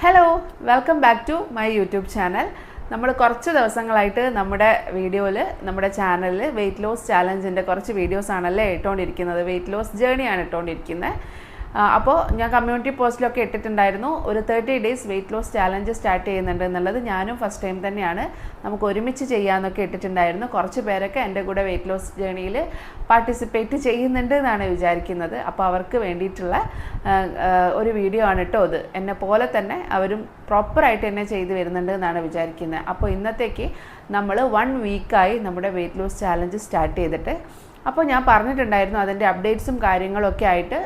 Hello welcome back to my YouTube channel നമ്മൾ കുറച്ച് ദിവസങ്ങളായിട്ട് നമ്മുടെ വീഡിയോയിൽ നമ്മുടെ ചാനലിൽ വെയിറ്റ് ലോസ് ചാലഞ്ചിന്റെ കുറച്ച് വീഡിയോസ് ആണല്ലേ ഇട്ടുകൊണ്ടിരിക്കുന്നത് വെയിറ്റ് ലോസ് ജേണിയാണ് ഇട്ടുകൊണ്ടിരിക്കുന്നത് അപ്പോൾ ഞാൻ കമ്മ്യൂണിറ്റി പോസ്റ്റിലൊക്കെ ഇട്ടിട്ടുണ്ടായിരുന്നു. ഒരു thirty days weight loss challenge start ചെയ്യുന്നുണ്ട് എന്നുള്ളത് ഞാനും ഫസ്റ്റ് ടൈം തന്നെയാണ്. നമുക്ക് ഒരുമിച്ച് ചെയ്യാമെന്നൊക്കെ ഇട്ടിട്ടുണ്ടായിരുന്നു. കുറച്ച് പേരൊക്കെ എന്റെ കൂടെ വെയിറ്റ് ലോസ് ജേണിയിൽ പാർട്ടിസിപ്പേറ്റ് ചെയ്യുന്നുണ്ട് എന്നാണ് വിചാരിക്കുന്നത്. അപ്പോൾ അവർക്ക് വേണ്ടിയിട്ടുള്ള ഒരു വീഡിയോ ആണ് കേട്ടോ അത് എന്നെ പോലെ തന്നെ അവരും പ്രോപ്പറായിട്ട് തന്നെ ചെയ്തു വരുന്നുണ്ട് എന്നാണ് വിചാരിക്കുന്നത്. അപ്പോൾ ഇന്നത്തേക്ക് നമ്മൾ വൺ വീക്കായി നമ്മുടെ വെയിറ്റ് ലോസ് ചാലഞ്ച് സ്റ്റാർട്ട് ചെയ്തിട്ട് അപ്പോൾ ഞാൻ പറഞ്ഞിട്ടുണ്ടായിരുന്നു അതിന്റെ അപ്ഡേറ്റ്സും കാര്യങ്ങളൊക്കെ ആയിട്ട്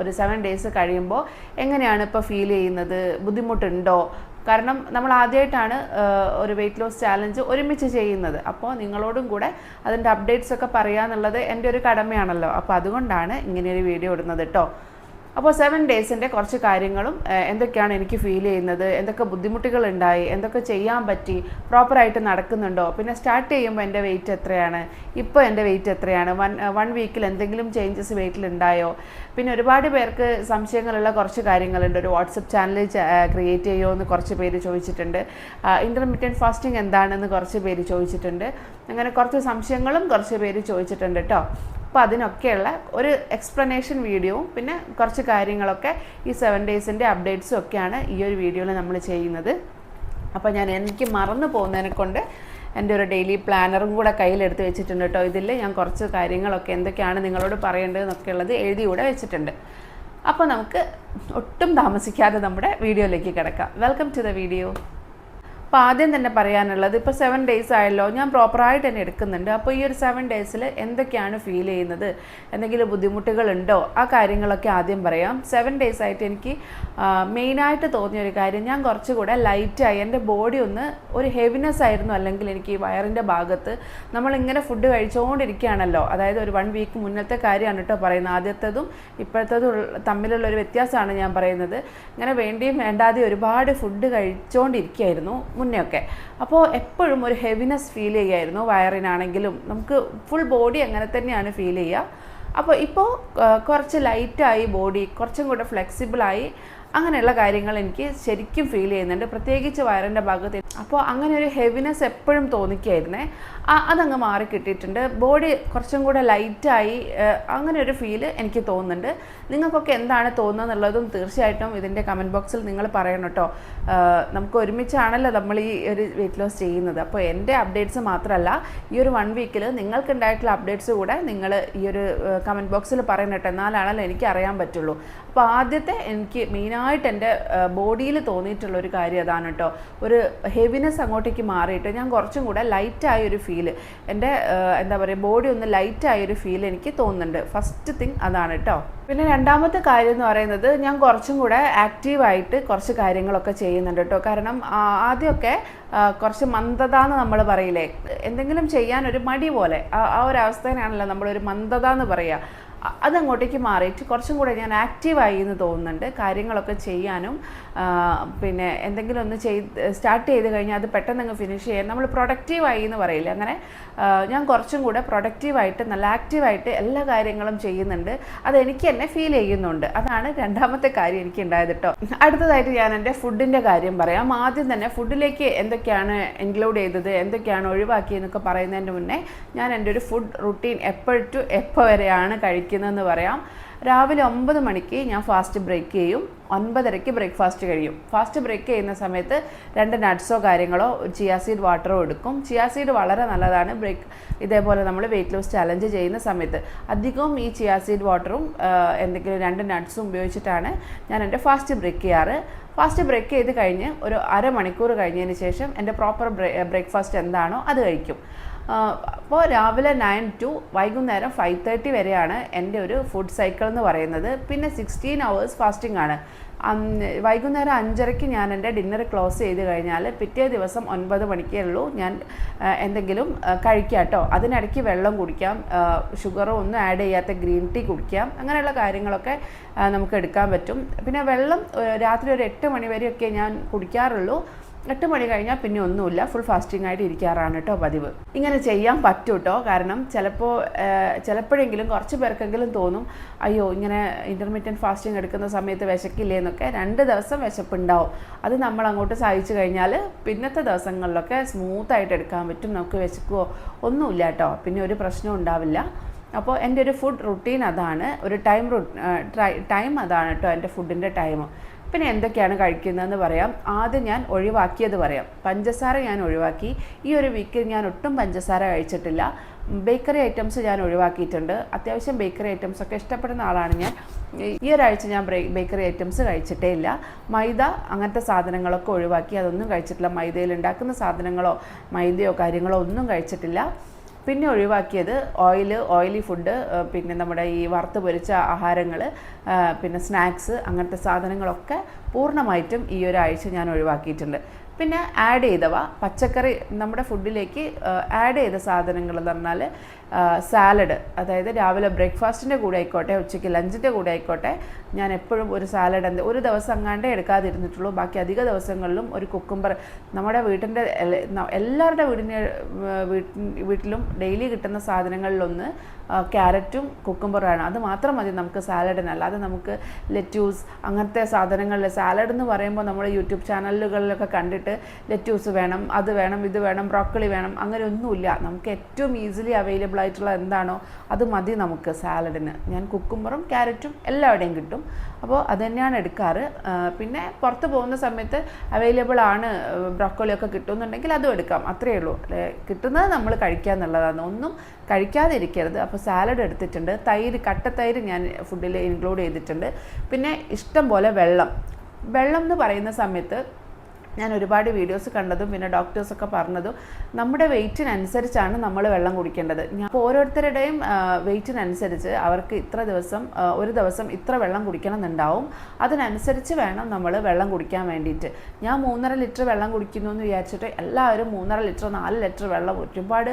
ഒരു സെവൻ ഡേയ്സ് കഴിയുമ്പോൾ എങ്ങനെയാണ് ഇപ്പോൾ ഫീൽ ചെയ്യുന്നത് ബുദ്ധിമുട്ടുണ്ടോ? കാരണം നമ്മൾ ആദ്യമായിട്ടാണ് ഒരു വെയിറ്റ് ലോസ് ചാലഞ്ച് ഒരുമിച്ച് ചെയ്യുന്നത്. അപ്പോൾ നിങ്ങളോടും കൂടെ അതിന്റെ അപ്ഡേറ്റ്സ് ഒക്കെ പറയാന്നുള്ളത് എന്റെ ഒരു കടമയാണല്ലോ. അപ്പോൾ അതുകൊണ്ടാണ് ഇങ്ങനെയൊരു വീഡിയോ ഇടുന്നത് കേട്ടോ അപ്പോൾ സെവൻ ഡേയ്സിന്റെ കുറച്ച് കാര്യങ്ങളും എന്തൊക്കെയാണ് എനിക്ക് ഫീൽ ചെയ്യുന്നത് എന്തൊക്കെ ബുദ്ധിമുട്ടുകൾ ഉണ്ടായി എന്തൊക്കെ ചെയ്യാൻ പറ്റി പ്രോപ്പറായിട്ട് നടക്കുന്നുണ്ടോ? പിന്നെ സ്റ്റാർട്ട് ചെയ്യുമ്പോൾ എന്റെ വെയിറ്റ് എത്രയാണ്? ഇപ്പോൾ എന്റെ വെയിറ്റ് എത്രയാണ്? വൺ വൺ വീക്കിൽ എന്തെങ്കിലും ചേഞ്ചസ് വെയിറ്റിൽ ഉണ്ടായോ? പിന്നെ ഒരുപാട് പേർക്ക് സംശയങ്ങളുള്ള കുറച്ച് കാര്യങ്ങളുണ്ട്. ഒരു വാട്സപ്പ് ചാനൽ ക്രിയേറ്റ് ചെയ്യുമോ എന്ന് കുറച്ച് പേര് ചോദിച്ചിട്ടുണ്ട്. ഇന്റർമീഡിയറ്റ് ഫാസ്റ്റിംഗ് എന്താണെന്ന് കുറച്ച് പേര് ചോദിച്ചിട്ടുണ്ട്. അങ്ങനെ കുറച്ച് സംശയങ്ങളും കുറച്ച് പേര് ചോദിച്ചിട്ടുണ്ട് കേട്ടോ അപ്പോൾ അതിനൊക്കെയുള്ള ഒരു എക്സ്പ്ലനേഷൻ വീഡിയോവും പിന്നെ കുറച്ച് കാര്യങ്ങളൊക്കെ ഈ സെവൻ ഡേയ്സിന്റെ അപ്ഡേറ്റ്സും ഒക്കെയാണ് ഈ ഒരു വീഡിയോയിൽ നമ്മൾ ചെയ്യുന്നത്. അപ്പോൾ ഞാൻ എനിക്ക് മറന്നു പോകുന്നതിനെ കൊണ്ട് എന്റെ ഒരു ഡെയിലി പ്ലാനറും കൂടെ കയ്യിലെടുത്ത് വെച്ചിട്ടുണ്ട് കേട്ടോ ഇതിൽ ഞാൻ കുറച്ച് കാര്യങ്ങളൊക്കെ എന്തൊക്കെയാണ് നിങ്ങളോട് പറയേണ്ടതെന്നൊക്കെ ഉള്ളത് എഴുതി കൂടെ വെച്ചിട്ടുണ്ട്. അപ്പോൾ നമുക്ക് ഒട്ടും താമസിക്കാതെ നമ്മുടെ വീഡിയോയിലേക്ക് കിടക്കാം. വെൽക്കം ടു ദ വീഡിയോ അപ്പോൾ ആദ്യം തന്നെ പറയാനുള്ളത് ഇപ്പോൾ സെവൻ ഡേയ്സ് ആയല്ലോ ഞാൻ പ്രോപ്പറായിട്ട് തന്നെ എടുക്കുന്നുണ്ട്. അപ്പോൾ ഈ ഒരു സെവൻ ഡേയ്സിൽ എന്തൊക്കെയാണ് ഫീൽ ചെയ്യുന്നത്? എന്തെങ്കിലും ബുദ്ധിമുട്ടുകളുണ്ടോ? ആ കാര്യങ്ങളൊക്കെ ആദ്യം പറയാം. സെവൻ ഡേയ്സ് ആയിട്ട് എനിക്ക് മെയിനായിട്ട് തോന്നിയ ഒരു കാര്യം ഞാൻ കുറച്ചുകൂടെ ലൈറ്റായി എന്റെ ബോഡി ഒന്ന് ഒരു ഹെവിനെസ് ആയിരുന്നു അല്ലെങ്കിൽ എനിക്ക് ഈ വയറിന്റെ ഭാഗത്ത് നമ്മളിങ്ങനെ ഫുഡ് കഴിച്ചുകൊണ്ടിരിക്കുകയാണല്ലോ. അതായത് ഒരു വൺ വീക്ക് മുന്നത്തെ കാര്യമാണ് കേട്ടോ പറയുന്നത്. ആദ്യത്തേതും ഇപ്പോഴത്തേതും തമ്മിലുള്ള ഒരു വ്യത്യാസമാണ് ഞാൻ പറയുന്നത്. ഇങ്ങനെ വേണ്ടിയും വേണ്ടാതെ ഒരുപാട് ഫുഡ് കഴിച്ചുകൊണ്ടിരിക്കുകയായിരുന്നു. മുന്നേ ഒക്കെ അപ്പോൾ എപ്പോഴും ഒരു ഹെവിനെസ് ഫീൽ ചെയ്യായിരുന്നു. വയറിനാണെങ്കിലും നമുക്ക് ഫുൾ ബോഡി അങ്ങനെ തന്നെയാണ് ഫീൽ ചെയ്യുക. അപ്പോൾ ഇപ്പോൾ കുറച്ച് ലൈറ്റായി ബോഡി കുറച്ചും കൂടെ ഫ്ലെക്സിബിളായി അങ്ങനെയുള്ള കാര്യങ്ങൾ എനിക്ക് ശരിക്കും ഫീൽ ചെയ്യുന്നുണ്ട്. പ്രത്യേകിച്ച് വയറിന്റെ ഭാഗത്ത്. അപ്പോൾ അങ്ങനെ ഒരു ഹെവിനെസ് എപ്പോഴും തോന്നിക്കായിരുന്നേ. അതങ്ങ് മാറി കിട്ടിയിട്ടുണ്ട്. ബോഡി കുറച്ചും കൂടെ ലൈറ്റായി അങ്ങനെ ഒരു ഫീൽ എനിക്ക് തോന്നുന്നുണ്ട്. നിങ്ങൾക്കൊക്കെ എന്താണ് തോന്നുന്നത് എന്നുള്ളതും തീർച്ചയായിട്ടും ഇതിന്റെ കമന്റ് ബോക്സിൽ നിങ്ങൾ പറയണം കേട്ടോ. നമുക്ക് ഒരുമിച്ചാണല്ലോ നമ്മൾ ഈ ഒരു വെയിറ്റ് ലോസ് ചെയ്യുന്നത്. അപ്പോൾ എന്റെ അപ്ഡേറ്റ്സ് മാത്രമല്ല ഈ ഒരു വൺ വീക്കിൽ നിങ്ങൾക്കുണ്ടായിട്ടുള്ള അപ്ഡേറ്റ്സ് കൂടെ നിങ്ങൾ ഈ ഒരു കമന്റ് ബോക്സിൽ പറയണം കേട്ടോ. എന്നാലാണല്ലോ എനിക്ക് അറിയാൻ പറ്റുള്ളൂ. അപ്പോൾ ആദ്യത്തെ എനിക്ക് മെയിനായിട്ട് എന്റെ ബോഡിയിൽ തോന്നിയിട്ടുള്ള ഒരു കാര്യം അതാണ് കേട്ടോ. ഒരു ഹെവിനെസ് അങ്ങോട്ടേക്ക് മാറിയിട്ട് ഞാൻ കുറച്ചും കൂടെ ലൈറ്റായ ഒരു ഫീൽ എന്റെ എന്താ പറയുക ബോഡി ഒന്ന് ലൈറ്റായ ഒരു ഫീൽ എനിക്ക് തോന്നുന്നുണ്ട്. ഫസ്റ്റ് തിങ് അതാണ് കേട്ടോ. പിന്നെ രണ്ടാമത്തെ കാര്യം എന്ന് പറയുന്നത് ഞാൻ കുറച്ചും കൂടെ ആക്റ്റീവായിട്ട് കുറച്ച് കാര്യങ്ങളൊക്കെ ചെയ്യുന്നുണ്ട് കേട്ടോ. കാരണം ആദ്യമൊക്കെ കുറച്ച് മന്ദത എന്ന് നമ്മൾ പറയില്ലേ? എന്തെങ്കിലും ചെയ്യാൻ ഒരു മടി പോലെ ആ ഒരു അവസ്ഥേനാണല്ലോ നമ്മളൊരു മന്ദത എന്ന് പറയുക അതങ്ങോട്ടേക്ക് മാറിയിട്ട് കുറച്ചും കൂടെ ഞാൻ ആക്റ്റീവായി എന്ന് തോന്നുന്നുണ്ട്. കാര്യങ്ങളൊക്കെ ചെയ്യാനും പിന്നെ എന്തെങ്കിലും ഒന്ന് ചെയ്ത് സ്റ്റാർട്ട് ചെയ്ത് കഴിഞ്ഞാൽ അത് പെട്ടെന്ന് അങ്ങ് ഫിനിഷ് ചെയ്യാൻ നമ്മൾ പ്രൊഡക്റ്റീവായി എന്ന് പറയില്ല? അങ്ങനെ ഞാൻ കുറച്ചും കൂടെ പ്രൊഡക്റ്റീവായിട്ട് നല്ല ആക്റ്റീവായിട്ട് എല്ലാ കാര്യങ്ങളും ചെയ്യുന്നുണ്ട്. അത് എനിക്ക് തന്നെ ഫീൽ ചെയ്യുന്നുണ്ട്. അതാണ് രണ്ടാമത്തെ കാര്യം എനിക്ക് ഉണ്ടായത് കേട്ടോ അടുത്തതായിട്ട് ഞാൻ എന്റെ ഫുഡിന്റെ കാര്യം പറയാം. ആദ്യം തന്നെ ഫുഡിലേക്ക് എന്തൊക്കെയാണ് ഇൻക്ലൂഡ് ചെയ്തത് എന്തൊക്കെയാണ് ഒഴിവാക്കിയെന്നൊക്കെ പറയുന്നതിന് മുന്നേ ഞാൻ എന്റെ ഒരു ഫുഡ് റുട്ടീൻ എപ്പോൾ ടു എപ്പോൾ വരെയാണ് കഴിക്കുന്നതെന്ന് പറയാം. രാവിലെ ഒമ്പത് മണിക്ക് ഞാൻ ഫാസ്റ്റ് ബ്രേക്ക് ചെയ്യും. ഒൻപതരയ്ക്ക് ബ്രേക്ക്ഫാസ്റ്റ് കഴിയും. ഫാസ്റ്റ് ബ്രേക്ക് ചെയ്യുന്ന സമയത്ത് രണ്ട് നട്ട്സോ കാര്യങ്ങളോ ചിയാസീഡ് വാട്ടറോ എടുക്കും. ചിയാസീഡ് വളരെ നല്ലതാണ്. ബ്രേക്ക് ഇതേപോലെ നമ്മൾ വെയിറ്റ് ലോസ് ചലഞ്ച് ചെയ്യുന്ന സമയത്ത്. അധികവും ഈ ചിയാസീഡ് വാട്ടറും എന്തെങ്കിലും രണ്ട് നട്ട്സും ഉപയോഗിച്ചിട്ടാണ് ഞാൻ എന്റെ ഫാസ്റ്റ് ബ്രേക്ക് ചെയ്യാറ്. ഫാസ്റ്റ് ബ്രേക്ക് ചെയ്ത് കഴിഞ്ഞ് ഒരു അരമണിക്കൂർ കഴിഞ്ഞതിന് ശേഷം എന്റെ പ്രോപ്പർ ബ്രേക്ക്ഫാസ്റ്റ് എന്താണോ അത് കഴിക്കും. അപ്പോൾ രാവിലെ നയൻ ടു വൈകുന്നേരം ഫൈവ് തേർട്ടി വരെയാണ് എന്റെ ഒരു ഫുഡ് സൈക്കിൾ എന്ന് പറയുന്നത്. പിന്നെ സിക്സ്റ്റീൻ അവേഴ്സ് ഫാസ്റ്റിംഗ് ആണ്. വൈകുന്നേരം അഞ്ചരയ്ക്ക് ഞാൻ എന്റെ ഡിന്നർ ക്ലോസ് ചെയ്ത് കഴിഞ്ഞാൽ പിറ്റേ ദിവസം ഒൻപത് മണിക്കേ ഉള്ളൂ. ഞാൻ എന്തെങ്കിലും കഴിക്കാം കേട്ടോ അതിനിടയ്ക്ക് വെള്ളം കുടിക്കാം. ഷുഗറോ ഒന്നും ആഡ് ചെയ്യാത്ത ഗ്രീൻ ടീ കുടിക്കാം. അങ്ങനെയുള്ള കാര്യങ്ങളൊക്കെ നമുക്ക് എടുക്കാൻ പറ്റും. പിന്നെ വെള്ളം രാത്രി ഒരു എട്ട് മണി വരെയൊക്കെ ഞാൻ കുടിക്കാറുള്ളൂ. എട്ട് മണി കഴിഞ്ഞാൽ പിന്നെ ഒന്നുമില്ല. ഫുൾ ഫാസ്റ്റിംഗ് ആയിട്ട് ഇരിക്കാറാണ് കേട്ടോ പതിവ്. ഇങ്ങനെ ചെയ്യാൻ പറ്റും കേട്ടോ കാരണം ചിലപ്പോൾ ചിലപ്പോഴെങ്കിലും കുറച്ച് പേർക്കെങ്കിലും തോന്നും അയ്യോ ഇങ്ങനെ ഇന്റർമീഡിയറ്റ് ഫാസ്റ്റിംഗ് എടുക്കുന്ന സമയത്ത് വിശക്കില്ലേ എന്നൊക്കെ രണ്ട് ദിവസം വിശപ്പുണ്ടാവും. അത് നമ്മൾ അങ്ങോട്ട് സഹിച്ചു കഴിഞ്ഞാൽ പിന്നത്തെ ദിവസങ്ങളിലൊക്കെ സ്മൂത്തായിട്ട് എടുക്കാൻ പറ്റും. നമുക്ക് വിശക്കുവോ? ഒന്നുമില്ല കേട്ടോ പിന്നെ ഒരു പ്രശ്നവും ഉണ്ടാവില്ല. അപ്പോൾ എന്റെ ഒരു ഫുഡ് റുട്ടീൻ അതാണ്. ഒരു ടൈം ടൈം അതാണ് കേട്ടോ എന്റെ ഫുഡിന്റെ ടൈം പിന്നെ എന്തൊക്കെയാണ് കഴിക്കുന്നതെന്ന് പറയാം. ആദ്യം ഞാൻ ഒഴിവാക്കിയത് പറയാം. പഞ്ചസാര ഞാൻ ഒഴിവാക്കി. ഈ ഒരു വീക്കിൽ ഞാൻ ഒട്ടും പഞ്ചസാര കഴിച്ചിട്ടില്ല. ബേക്കറി ഐറ്റംസ് ഞാൻ ഒഴിവാക്കിയിട്ടുണ്ട്. അത്യാവശ്യം ബേക്കറി ഐറ്റംസ് ഒക്കെ ഇഷ്ടപ്പെടുന്ന ആളാണ് ഞാൻ. ഈ ഒരാഴ്ച ഞാൻ ബേക്കറി ഐറ്റംസ് കഴിച്ചിട്ടേ ഇല്ല. മൈദ അങ്ങനത്തെ സാധനങ്ങളൊക്കെ ഒഴിവാക്കി. അതൊന്നും കഴിച്ചിട്ടില്ല. മൈദയിൽ ഉണ്ടാക്കുന്ന സാധനങ്ങളോ മൈദയോ കാര്യങ്ങളോ ഒന്നും കഴിച്ചിട്ടില്ല. പിന്നെ ഒഴിവാക്കിയത് ഓയിൽ ഓയിലി ഫുഡ് പിന്നെ നമ്മുടെ ഈ വറുത്ത് പൊരിച്ച ആഹാരങ്ങൾ പിന്നെ സ്നാക്സ് അങ്ങനത്തെ സാധനങ്ങളൊക്കെ പൂർണമായിട്ടും ഈ ഒരാഴ്ച ഞാൻ ഒഴിവാക്കിയിട്ടുണ്ട്. പിന്നെ ആഡ് ചെയ്തവ. പച്ചക്കറി നമ്മുടെ ഫുഡിലേക്ക് ആഡ് ചെയ്ത സാധനങ്ങൾ എന്ന് പറഞ്ഞാൽ സാലഡ് അതായത് രാവിലെ ബ്രേക്ക്ഫാസ്റ്റിന്റെ കൂടെ ആയിക്കോട്ടെ ഉച്ചയ്ക്ക് ലഞ്ചിന്റെ കൂടെ ആയിക്കോട്ടെ ഞാൻ എപ്പോഴും ഒരു സാലഡ് എന്ത് ഒരു ദിവസം അങ്ങാണ്ടേ എടുക്കാതിരുന്നിട്ടുള്ളൂ. ബാക്കി അധിക ദിവസങ്ങളിലും ഒരു കുക്കുംബർ നമ്മുടെ വീട്ടിന്റെ എല്ലാവരുടെ വീടിന്റെ വീട്ടിലും ഡെയിലി കിട്ടുന്ന സാധനങ്ങളിലൊന്ന് ക്യാരറ്റും കുക്കുംബറാണ് അത് മാത്രം മതി നമുക്ക് സാലഡിന്. അല്ലാതെ നമുക്ക് ലെറ്റ്യൂസ് അങ്ങനത്തെ സാധനങ്ങളിൽ സാലഡ് എന്ന് പറയുമ്പോൾ നമ്മൾ യൂട്യൂബ് ചാനലുകളിലൊക്കെ കണ്ടിട്ട് ലെറ്റ്യൂസ് വേണം അത് വേണം ഇത് വേണം ബ്രോക്കളി വേണം അങ്ങനെ ഒന്നുമില്ല. നമുക്ക് ഏറ്റവും ഈസിലി അവൈലബിൾ ആയിട്ടുള്ള എന്താണോ അത് മതി നമുക്ക് സാലഡിന്. ഞാൻ കുക്കുംബറും ക്യാരറ്റും എല്ലാവിടെയും കിട്ടും. അപ്പോൾ അത് തന്നെയാണ് എടുക്കാറ്. പിന്നെ പുറത്ത് പോകുന്ന സമയത്ത് അവൈലബിൾ ആണ് ബ്രോക്കോളിയൊക്കെ കിട്ടുമെന്നുണ്ടെങ്കിൽ അതും എടുക്കാം. അത്രയേ ഉള്ളൂ. കിട്ടുന്നത് നമ്മൾ കഴിക്കുക എന്നുള്ളതാണ് ഒന്നും കഴിക്കാതിരിക്കരുത്. അപ്പോൾ സാലഡ് എടുത്തിട്ടുണ്ട്. തൈര് കട്ട തൈര് ഞാൻ ഫുഡിൽ ഇൻക്ലൂഡ് ചെയ്തിട്ടുണ്ട്. പിന്നെ ഇഷ്ടം പോലെ വെള്ളം. വെള്ളം എന്ന് പറയുന്ന സമയത്ത് ഞാൻ ഒരുപാട് വീഡിയോസ് കണ്ടതും പിന്നെ ഡോക്ടേഴ്സൊക്കെ പറഞ്ഞതും നമ്മുടെ വെയിറ്റിനനുസരിച്ചാണ് നമ്മൾ വെള്ളം കുടിക്കേണ്ടത്. ഞാൻ അപ്പോൾ ഓരോരുത്തരുടെയും വെയിറ്റിനനുസരിച്ച് അവർക്ക് ഇത്ര ദിവസം ഒരു ദിവസം ഇത്ര വെള്ളം കുടിക്കണം എന്നുണ്ടാവും അതിനനുസരിച്ച് വേണം നമ്മൾ വെള്ളം കുടിക്കാൻ വേണ്ടിയിട്ട്. ഞാൻ മൂന്നര ലിറ്റർ വെള്ളം കുടിക്കുന്നു എന്ന് വിചാരിച്ചിട്ട് എല്ലാവരും മൂന്നര ലിറ്റർ നാല് ലിറ്റർ വെള്ളം ഒരുപാട്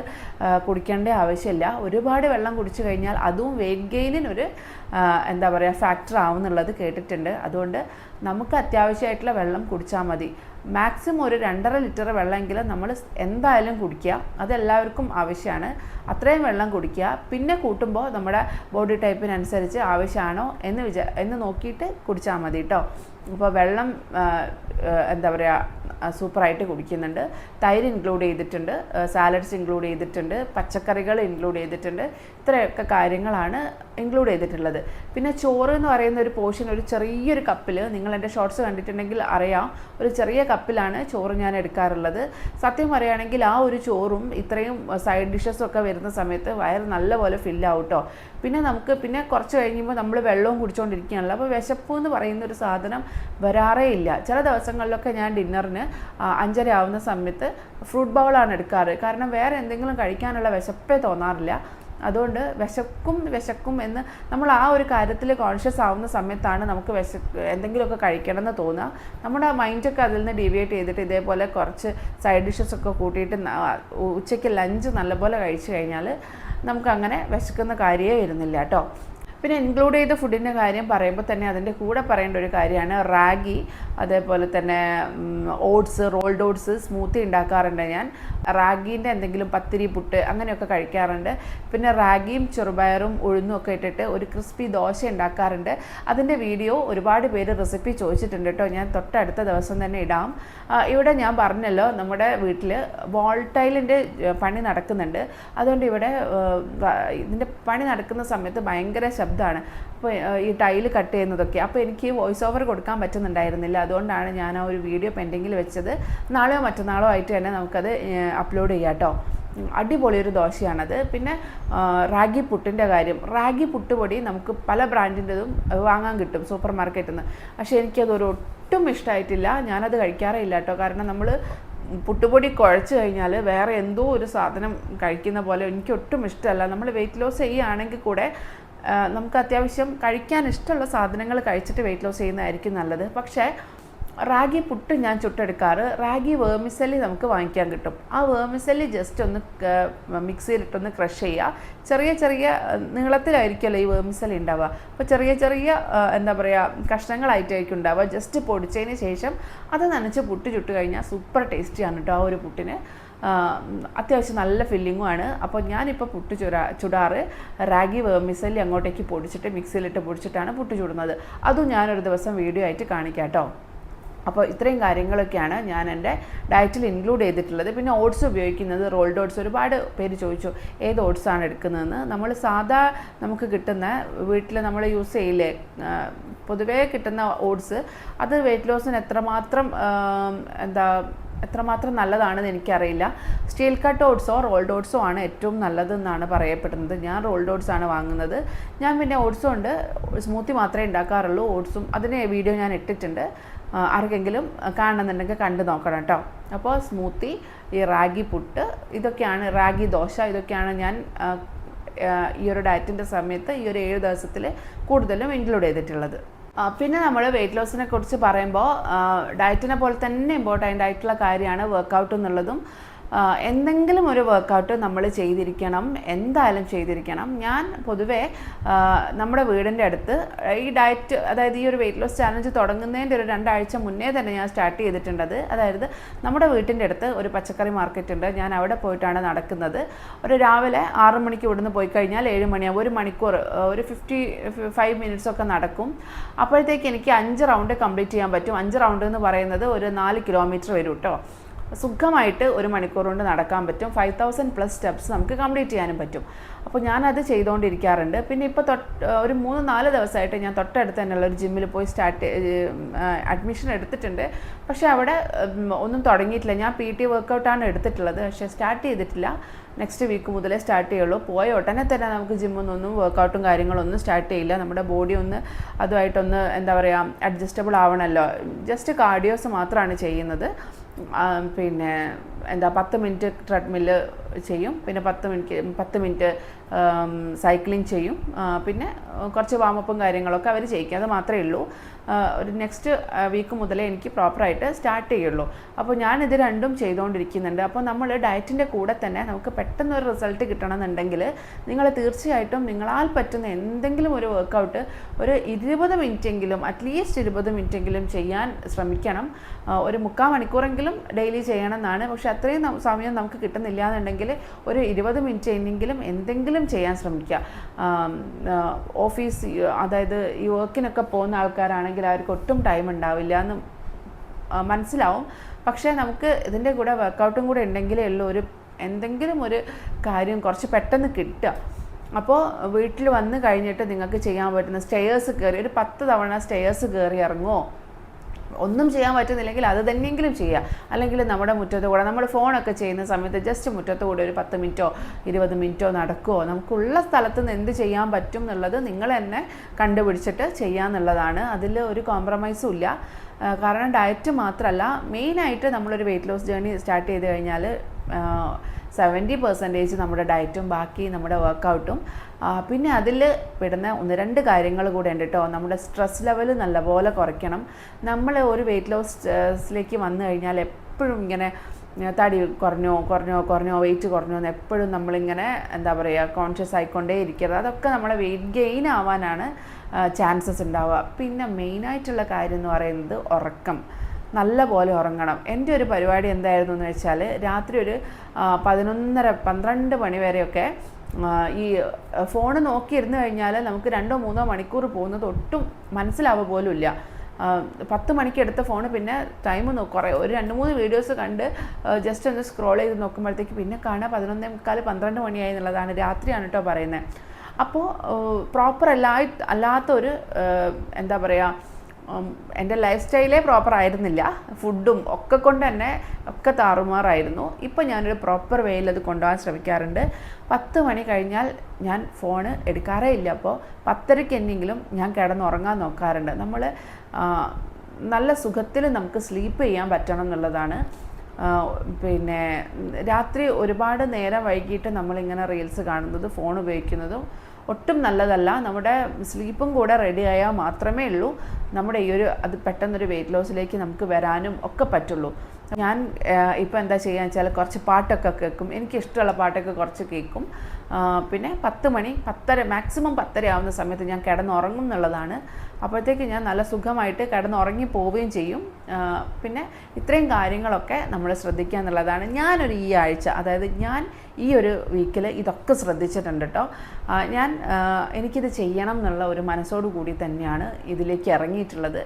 കുടിക്കേണ്ട ആവശ്യമില്ല. ഒരുപാട് വെള്ളം കുടിച്ചു കഴിഞ്ഞാൽ അതും വെയിറ്റ് ഗെയിനിനൊരു എന്താ പറയുക ഫാക്ടർ ആവുന്നുള്ളത് കേട്ടിട്ടുണ്ട്. അതുകൊണ്ട് നമുക്ക് അത്യാവശ്യമായിട്ടുള്ള വെള്ളം കുടിച്ചാൽ മതി. മാക്സിമം ഒരു രണ്ടര ലിറ്റർ വെള്ളമെങ്കിലും നമ്മൾ എന്തായാലും കുടിക്കുക. അതെല്ലാവർക്കും ആവശ്യമാണ്. അത്രയും വെള്ളം കുടിക്കുക. പിന്നെ കൂട്ടുമ്പോൾ നമ്മുടെ ബോഡി ടൈപ്പിനനുസരിച്ച് ആവശ്യമാണോ എന്ന് വിചാ എന്ന് നോക്കിയിട്ട് കുടിച്ചാൽ മതി കേട്ടോ അപ്പോൾ വെള്ളം എന്താ പറയുക സൂപ്പറായിട്ട് കുടിക്കുന്നുണ്ട്. തൈര് ഇൻക്ലൂഡ് ചെയ്തിട്ടുണ്ട് സാലഡ്സ് ഇൻക്ലൂഡ് ചെയ്തിട്ടുണ്ട് പച്ചക്കറികൾ ഇൻക്ലൂഡ് ചെയ്തിട്ടുണ്ട്. ഇത്രയൊക്കെ കാര്യങ്ങളാണ് ഇൻക്ലൂഡ് ചെയ്തിട്ടുള്ളത്. പിന്നെ ചോറ് എന്ന് പറയുന്ന ഒരു പോർഷൻ ഒരു ചെറിയൊരു കപ്പിൽ നിങ്ങൾ എന്റെ ഷോർട്സ് കണ്ടിട്ടുണ്ടെങ്കിൽ അറിയാം. ഒരു ചെറിയ കപ്പിലാണ് ചോറ് ഞാൻ എടുക്കാറുള്ളത്. സത്യം പറയുകയാണെങ്കിൽ ആ ഒരു ചോറും ഇത്രയും സൈഡ് ഡിഷസും ഒക്കെ വരുന്ന സമയത്ത് വയറ് നല്ലപോലെ ഫില്ലാവും കേട്ടോ പിന്നെ നമുക്ക് പിന്നെ കുറച്ച് കഴിയുമ്പോൾ നമ്മൾ വെള്ളവും കുടിച്ചുകൊണ്ടിരിക്കുകയാണല്ലോ അപ്പോൾ വിശപ്പ് എന്ന് പറയുന്ന ഒരു സാധനം വരാറേ ഇല്ല ചില ദിവസങ്ങളിലൊക്കെ ഞാൻ ഡിന്നറിന് അഞ്ചര ആവുന്ന സമയത്ത് ഫ്രൂട്ട് ബൗളാണ് എടുക്കാറ്. കാരണം വേറെ എന്തെങ്കിലും കഴിക്കാനുള്ള വിശപ്പേ തോന്നാറില്ല. അതുകൊണ്ട് വിശക്കും വിശക്കും എന്ന് നമ്മൾ ആ ഒരു കാര്യത്തിൽ കോൺഷ്യസ് ആവുന്ന സമയത്താണ് നമുക്ക് വിശ എന്തെങ്കിലുമൊക്കെ കഴിക്കണം എന്ന് തോന്നുക. നമ്മുടെ മൈൻഡൊക്കെ അതിൽ നിന്ന് ഡീവിയേറ്റ് ചെയ്തിട്ട് ഇതേപോലെ കുറച്ച് സൈഡ് ഡിഷസ് ഒക്കെ കൂട്ടിയിട്ട് ഉച്ചയ്ക്ക് ലഞ്ച് നല്ലപോലെ കഴിച്ചു കഴിഞ്ഞാൽ നമുക്കങ്ങനെ വിശക്കുന്ന കാര്യമേ വരുന്നില്ല കേട്ടോ. പിന്നെ ഇൻക്ലൂഡ് ചെയ്ത ഫുഡിന്റെ കാര്യം പറയുമ്പോൾ തന്നെ അതിന്റെ കൂടെ പറയേണ്ട ഒരു കാര്യമാണ് റാഗി അതേപോലെ തന്നെ ഓട്സ് റോൾഡ് ഓട്സ് സ്മൂത്തി ഉണ്ടാക്കാറുണ്ട് ഞാൻ. റാഗീന്റെ എന്തെങ്കിലും പത്തിരി പുട്ട് അങ്ങനെയൊക്കെ കഴിക്കാറുണ്ട്. പിന്നെ റാഗിയും ചെറുപയറും ഉഴുന്നും ഒക്കെ ഇട്ടിട്ട് ഒരു ക്രിസ്പി ദോശ ഉണ്ടാക്കാറുണ്ട്. അതിന്റെ വീഡിയോ ഒരുപാട് പേര് റെസിപ്പി ചോദിച്ചിട്ടുണ്ട് കേട്ടോ. ഞാൻ തൊട്ടടുത്ത ദിവസം തന്നെ ഇടാം. ഇവിടെ ഞാൻ പറഞ്ഞല്ലോ നമ്മുടെ വീട്ടിൽ വോൾട്ടൈലിന്റെ പണി നടക്കുന്നുണ്ട്. അതുകൊണ്ട് ഇവിടെ ഇതിന്റെ പണി നടക്കുന്ന സമയത്ത് ഭയങ്കര ശബ്ദമാണ് അപ്പോൾ ഈ ടൈൽ കട്ട് ചെയ്യുന്നതൊക്കെ. അപ്പോൾ എനിക്ക് വോയിസ് ഓവർ കൊടുക്കാൻ പറ്റുന്നുണ്ടായിരുന്നില്ല. അതുകൊണ്ടാണ് ഞാൻ ആ ഒരു വീഡിയോ പെൻഡിങ്ങിൽ വെച്ചത്. നാളെയോ മറ്റന്നാളോ ആയിട്ട് തന്നെ നമുക്കത് അപ്ലോഡ് ചെയ്യാം കേട്ടോ. അടിപൊളി ഒരു ദോശയാണത്. പിന്നെ റാഗി പുട്ടിന്റെ കാര്യം. റാഗി പുട്ടുപൊടി നമുക്ക് പല ബ്രാൻഡിന്റെതും വാങ്ങാൻ കിട്ടും സൂപ്പർ മാർക്കറ്റിൽ നിന്ന്. പക്ഷേ എനിക്കതൊരു ഒട്ടും ഇഷ്ടമായിട്ടില്ല. ഞാനത് കഴിക്കാറേ ഇല്ല കേട്ടോ. കാരണം നമ്മൾ പുട്ടുപൊടി കുഴച്ച് കഴിഞ്ഞാൽ വേറെ എന്തോ ഒരു സാധനം കഴിക്കുന്ന പോലെ എനിക്ക് ഒട്ടും ഇഷ്ടമല്ല. നമ്മൾ വെയിറ്റ് ലോസ് ചെയ്യുകയാണെങ്കിൽ കൂടെ നമുക്ക് അത്യാവശ്യം കഴിക്കാൻ ഇഷ്ടമുള്ള സാധനങ്ങൾ കഴിച്ചിട്ട് വെയിറ്റ് ലോസ് ചെയ്യുന്നതായിരിക്കും നല്ലത്. പക്ഷേ റാഗി പുട്ട് ഞാൻ ചുട്ടെടുക്കാറ്. റാഗി വേമിസലി നമുക്ക് വാങ്ങിക്കാൻ കിട്ടും. ആ വേമിസലി ജസ്റ്റ് ഒന്ന് മിക്സിയിലിട്ടൊന്ന് ക്രഷ് ചെയ്യുക. ചെറിയ ചെറിയ നീളത്തിലായിരിക്കുമല്ലോ ഈ വേമിസലി ഉണ്ടാവുക. അപ്പോൾ ചെറിയ ചെറിയ എന്താ പറയുക കഷ്ണങ്ങളായിട്ടായിരിക്കും ഉണ്ടാവുക. ജസ്റ്റ് പൊടിച്ചതിന് ശേഷം അത് നനച്ച് പുട്ട് ചുട്ട് കഴിഞ്ഞാൽ സൂപ്പർ ടേസ്റ്റിയാണ് കേട്ടോ ആ ഒരു പുട്ടിന്. അത്യാവശ്യം നല്ല ഫില്ലിങ്ങും ആണ് അപ്പോൾ ഞാനിപ്പോൾ പുട്ട് ചുരാ ചുടാറ് റാഗി വേമിസലി അങ്ങോട്ടേക്ക് പൊടിച്ചിട്ട് മിക്സിയിലിട്ട് പൊടിച്ചിട്ടാണ് പുട്ട് ചുടുന്നത്. അതും ഞാനൊരു ദിവസം വീഡിയോ ആയിട്ട് കാണിക്കാം കേട്ടോ. അപ്പോൾ ഇത്രയും കാര്യങ്ങളൊക്കെയാണ് ഞാൻ എന്റെ ഡയറ്റിൽ ഇൻക്ലൂഡ് ചെയ്തിട്ടുള്ളത്. പിന്നെ ഓട്സ് ഉപയോഗിക്കുന്നത് റോൾഡ് ഓട്സ് ഒരുപാട് പേര് ചോദിച്ചു ഏത് ഓട്സാണ് എടുക്കുന്നതെന്ന്? നമ്മൾ സാധാ നമുക്ക് കിട്ടുന്ന വീട്ടിൽ നമ്മൾ യൂസ് ചെയ്യില്ലേ? പൊതുവേ കിട്ടുന്ന ഓട്സ് അത് വെയിറ്റ് ലോസിന് എത്രമാത്രം എന്താ എത്രമാത്രം നല്ലതാണെന്ന് എനിക്കറിയില്ല. സ്റ്റീൽ കട്ട് ഓട്സോ റോൾഡ് ഓട്സോ ആണ് ഏറ്റവും നല്ലതെന്നാണ് പറയപ്പെടുന്നത്. ഞാൻ റോൾഡ് ഓട്സ് ആണ് വാങ്ങുന്നത്. ഞാൻ പിന്നെ ഓട്സും ഉണ്ട്. സ്മൂത്തി മാത്രമേ ഉണ്ടാക്കാറുള്ളൂ. ഓട്സും അതിന് വീഡിയോ ഞാൻ ഇട്ടിട്ടുണ്ട്. ആർക്കെങ്കിലും കാണണമെന്നുണ്ടെങ്കിൽ കണ്ടു നോക്കണം കേട്ടോ. അപ്പോൾ സ്മൂത്തി ഈ റാഗി പുട്ട് ഇതൊക്കെയാണ് റാഗി ദോശ ഇതൊക്കെയാണ് ഞാൻ ഈ ഒരു ഡയറ്റിന്റെ സമയത്ത് ഈ ഒരു ഏഴ് ദിവസത്തിൽ കൂടുതലും ഇൻക്ലൂഡ് ചെയ്തിട്ടുള്ളത്. പിന്നെ നമ്മൾ വെയിറ്റ് ലോസിനെ കുറിച്ച് പറയുമ്പോൾ ഡയറ്റിനെ പോലെ തന്നെ ഇമ്പോർട്ടന്റ് ആയിട്ടുള്ള കാര്യമാണ് വർക്കൗട്ട് എന്നുള്ളതും. എന്തെങ്കിലും ഒരു വർക്കൗട്ട് നമ്മൾ ചെയ്തിരിക്കണം എന്തായാലും ചെയ്തിരിക്കണം. ഞാൻ പൊതുവേ നമ്മുടെ വീടിന്റെ അടുത്ത് ഈ ഡയറ്റ് അതായത് ഈ ഒരു വെയിറ്റ് ലോസ് ചാലഞ്ച് തുടങ്ങുന്നതിന്റെ ഒരു രണ്ടാഴ്ച മുന്നേ തന്നെ ഞാൻ സ്റ്റാർട്ട് ചെയ്തിട്ടുണ്ടത്. അതായത് നമ്മുടെ വീട്ടിന്റെ അടുത്ത് ഒരു പച്ചക്കറി മാർക്കറ്റ് ഉണ്ട്. ഞാൻ അവിടെ പോയിട്ടാണ് നടക്കുന്നത്. ഒരു രാവിലെ ആറ് മണിക്ക് ഇവിടുന്ന് പോയി കഴിഞ്ഞാൽ ഏഴ് മണിയാകും ഒരു മണിക്കൂർ ഒരു ഫിഫ്റ്റി ഫൈവ് മിനിറ്റ്സ് ഒക്കെ നടക്കും. അപ്പോഴത്തേക്ക് എനിക്ക് അഞ്ച് റൗണ്ട് കംപ്ലീറ്റ് ചെയ്യാൻ പറ്റും. അഞ്ച് റൗണ്ട് എന്ന് പറയുന്നത് ഒരു നാല് കിലോമീറ്റർ വരും കേട്ടോ സുഖമായിട്ട് ഒരു മണിക്കൂർ കൊണ്ട് നടക്കാൻ പറ്റും. ഫൈവ് തൗസൻഡ് പ്ലസ് സ്റ്റെപ്സ് നമുക്ക് കംപ്ലീറ്റ് ചെയ്യാനും പറ്റും. അപ്പോൾ ഞാനത് ചെയ്തുകൊണ്ടിരിക്കാറുണ്ട് പിന്നെ ഇപ്പോൾ തൊട്ട് ഒരു മൂന്ന് നാല് ദിവസമായിട്ട് ഞാൻ തൊട്ടടുത്ത് തന്നെയുള്ള ഒരു ജിമ്മിൽ പോയി സ്റ്റാർട്ട് അഡ്മിഷൻ എടുത്തിട്ടുണ്ട്. പക്ഷേ അവിടെ ഒന്നും തുടങ്ങിയിട്ടില്ല. ഞാൻ പി ടി വർക്കൗട്ടാണ് എടുത്തിട്ടുള്ളത്. പക്ഷേ സ്റ്റാർട്ട് ചെയ്തിട്ടില്ല. നെക്സ്റ്റ് വീക്ക് മുതലേ സ്റ്റാർട്ട് ചെയ്യുള്ളൂ. പോയ ഉടനെ തന്നെ നമുക്ക് ജിമ്മൊന്നും വർക്കൗട്ടും കാര്യങ്ങളൊന്നും സ്റ്റാർട്ട് ചെയ്യില്ല. നമ്മുടെ ബോഡി ഒന്ന് അതുമായിട്ടൊന്ന് എന്താ പറയുക അഡ്ജസ്റ്റബിൾ ആവണമല്ലോ ജസ്റ്റ് കാർഡിയോസ് മാത്രമാണ് ചെയ്യുന്നത്. പിന്നെ എന്താ പത്ത് മിനിറ്റ് ട്രെഡ്മിൽ ചെയ്യും. പിന്നെ പത്ത് മിനിറ്റ് പത്ത് മിനിറ്റ് സൈക്ലിംഗ് ചെയ്യും. പിന്നെ കുറച്ച് വാമപ്പും കാര്യങ്ങളൊക്കെ അവർ ചെയ്യിക്കും. അത് മാത്രമേ ഉള്ളൂ. ഒരു നെക്സ്റ്റ് വീക്ക് മുതലേ എനിക്ക് പ്രോപ്പറായിട്ട് സ്റ്റാർട്ട് ചെയ്യുള്ളൂ. അപ്പോൾ ഞാനിത് രണ്ടും ചെയ്തുകൊണ്ടിരിക്കുന്നുണ്ട് അപ്പോൾ നമ്മൾ ഡയറ്റിന്റെ കൂടെ തന്നെ നമുക്ക് പെട്ടെന്ന് ഒരു റിസൾട്ട് കിട്ടണമെന്നുണ്ടെങ്കിൽ നിങ്ങൾ തീർച്ചയായിട്ടും നിങ്ങളാൽ പറ്റുന്ന എന്തെങ്കിലും ഒരു വർക്കൗട്ട് ഒരു ഇരുപത് മിനിറ്റെങ്കിലും അറ്റ്ലീസ്റ്റ് ഇരുപത് മിനിറ്റെങ്കിലും ചെയ്യാൻ ശ്രമിക്കണം. ഒരു മുക്കാൽ മണിക്കൂറെങ്കിലും ഡെയിലി ചെയ്യണം എന്നാണ് പക്ഷെ അത്രയും സമയം നമുക്ക് കിട്ടുന്നില്ല എന്നുണ്ടെങ്കിൽ ഒരു ഇരുപത് മിനിറ്റ് എന്നെങ്കിലും എന്തെങ്കിലും ചെയ്യാൻ ശ്രമിക്കുക. ഓഫീസ് അതായത് ഈ വർക്കിനൊക്കെ പോകുന്ന ആൾക്കാരാണെങ്കിൽ അവർക്ക് ഒട്ടും ടൈം ഉണ്ടാവില്ല എന്ന് മനസ്സിലാവും. പക്ഷേ നമുക്ക് ഇതിന്റെ കൂടെ വർക്കൗട്ടും കൂടെ ഉണ്ടെങ്കിലേ ഉള്ളൂ. ഒരു എന്തെങ്കിലും ഒരു കാര്യം കുറച്ച് പെട്ടെന്ന് കിട്ടുക. അപ്പോൾ വീട്ടിൽ വന്ന് കഴിഞ്ഞിട്ട് നിങ്ങൾക്ക് ചെയ്യാൻ പറ്റുന്ന സ്റ്റെയേഴ്സ് കയറി ഒരു പത്ത് തവണ സ്റ്റെയേഴ്സ് കയറി ഇറങ്ങുമോ ഒന്നും ചെയ്യാൻ പറ്റുന്നില്ലെങ്കിൽ അത് തന്നെയെങ്കിലും ചെയ്യുക. അല്ലെങ്കിൽ നമ്മുടെ മുറ്റത്ത് കൂടെ നമ്മൾ ഫോണൊക്കെ ചെയ്യുന്ന സമയത്ത് ജസ്റ്റ് മുറ്റത്ത് കൂടെ ഒരു പത്ത് മിനിറ്റോ ഇരുപത് മിനിറ്റോ നടക്കുമോ നമുക്കുള്ള സ്ഥലത്ത് നിന്ന് എന്ത് ചെയ്യാൻ പറ്റും എന്നുള്ളത് നിങ്ങൾ തന്നെ കണ്ടുപിടിച്ചിട്ട് ചെയ്യാന്നുള്ളതാണ് അതിൽ ഒരു കോംപ്രമൈസും ഇല്ല. കാരണം ഡയറ്റ് മാത്രമല്ല മെയിനായിട്ട് നമ്മളൊരു വെയിറ്റ് ലോസ് ജേർണി സ്റ്റാർട്ട് ചെയ്ത് കഴിഞ്ഞാൽ സെവന്റി പെർസെന്റേജ് നമ്മുടെ ഡയറ്റും ബാക്കി നമ്മുടെ വർക്കൗട്ടും. പിന്നെ അതിൽ പെടുന്ന ഒന്ന് രണ്ട് കാര്യങ്ങൾ കൂടെ ഉണ്ട് കേട്ടോ. നമ്മുടെ സ്ട്രെസ് ലെവൽ നല്ലപോലെ കുറയ്ക്കണം. നമ്മൾ ഒരു വെയിറ്റ് ലോസിലേക്ക് വന്നു കഴിഞ്ഞാൽ എപ്പോഴും ഇങ്ങനെ തടി കുറഞ്ഞോ കുറഞ്ഞോ കുറഞ്ഞോ വെയിറ്റ് കുറഞ്ഞോ എന്ന് എപ്പോഴും നമ്മളിങ്ങനെ എന്താ പറയുക കോൺഷ്യസ് ആയിക്കൊണ്ടേ ഇരിക്കരുത്. അതൊക്കെ നമ്മളെ വെയിറ്റ് ഗെയിൻ ആവാനാണ് ചാൻസസ് ഉണ്ടാവുക. പിന്നെ മെയിനായിട്ടുള്ള കാര്യം എന്ന് പറയുന്നത് ഉറക്കം. നല്ല പോലെ ഉറങ്ങണം. എന്റെ ഒരു പരിപാടി എന്തായിരുന്നു എന്ന് വെച്ചാൽ രാത്രി ഒരു പതിനൊന്നര പന്ത്രണ്ട് മണി വരെയൊക്കെ ഈ ഫോൺ നോക്കിയിരുന്ന് കഴിഞ്ഞാൽ നമുക്ക് രണ്ടോ മൂന്നോ മണിക്കൂർ പോകുന്നത് ഒട്ടും മനസ്സിലാവുക പോലും ഇല്ല. പത്ത് മണിക്ക് എടുത്ത ഫോൺ പിന്നെ ടൈം നോക്കും കുറേ ഒരു രണ്ട് മൂന്ന് വീഡിയോസ് കണ്ട് ജസ്റ്റ് ഒന്ന് സ്ക്രോൾ ചെയ്ത് നോക്കുമ്പോഴത്തേക്ക് പിന്നെ കാണാൻ പതിനൊന്നേ മുക്കാൽ പന്ത്രണ്ട് മണിയായി എന്നുള്ളതാണ് രാത്രിയാണ് കേട്ടോ പറയുന്നത് അപ്പോൾ പ്രോപ്പർ അല്ലാ അല്ലാത്ത ഒരു എന്താ പറയുക എന്റെ ലൈഫ് സ്റ്റൈലേ പ്രോപ്പർ ആയിരുന്നില്ല. ഫുഡും ഒക്കെ കൊണ്ട് തന്നെ ഒക്കെ താറുമാറായിരുന്നു. ഇപ്പം ഞാനൊരു പ്രോപ്പർ വേയിൽ അത് കൊണ്ടുപോകാൻ ശ്രമിക്കാറുണ്ട്. പത്ത് മണി കഴിഞ്ഞാൽ ഞാൻ ഫോണ് എടുക്കാറേ ഇല്ല. അപ്പോൾ പത്തരയ്ക്ക് എന്നെങ്കിലും ഞാൻ കിടന്നുറങ്ങാൻ നോക്കാറുണ്ട്. നമ്മൾ നല്ല സുഖത്തിൽ നമുക്ക് സ്ലീപ്പ് ചെയ്യാൻ പറ്റണം എന്നുള്ളതാണ്. പിന്നെ രാത്രി ഒരുപാട് നേരം വൈകിട്ട് നമ്മളിങ്ങനെ റീൽസ് കാണുന്നത് ഫോൺ ഉപയോഗിക്കുന്നതും ഒട്ടും നല്ലതല്ല. നമ്മുടെ സ്ലീപ്പും കൂടെ റെഡി ആയാൽ മാത്രമേ ഉള്ളൂ. നമ്മുടെ ഈ ഒരു അത് പെട്ടെന്നൊരു വെയിറ്റ് ലോസിലേക്ക് നമുക്ക് വരാനും ഒക്കെ പറ്റുള്ളൂ. ഞാൻ ഇപ്പോൾ എന്താ ചെയ്യുക വെച്ചാൽ കുറച്ച് പാട്ടൊക്കെ കേൾക്കും. എനിക്ക് ഇഷ്ടമുള്ള പാട്ടൊക്കെ കുറച്ച് കേൾക്കും. പിന്നെ പത്ത് മണി പത്തര മാക്സിമം പത്തര ആവുന്ന സമയത്ത് ഞാൻ കിടന്നുറങ്ങും എന്നുള്ളതാണ്. അപ്പോഴത്തേക്ക് ഞാൻ നല്ല സുഖമായിട്ട് കിടന്നുറങ്ങി പോവുകയും ചെയ്യും. പിന്നെ ഇത്രയും കാര്യങ്ങളൊക്കെ നമ്മൾ ശ്രദ്ധിക്കുക എന്നുള്ളതാണ് ഞാനൊരു ഈ ആഴ്ച. അതായത് ഞാൻ ഈ ഒരു വീക്കിൽ ഇതൊക്കെ ശ്രദ്ധിച്ചിട്ടുണ്ട് കേട്ടോ ഞാൻ എനിക്കിത് ചെയ്യണം എന്നുള്ള ഒരു മനസ്സോടു കൂടി തന്നെയാണ് ഇതിലേക്ക് ഇറങ്ങിയിട്ടുള്ളത്.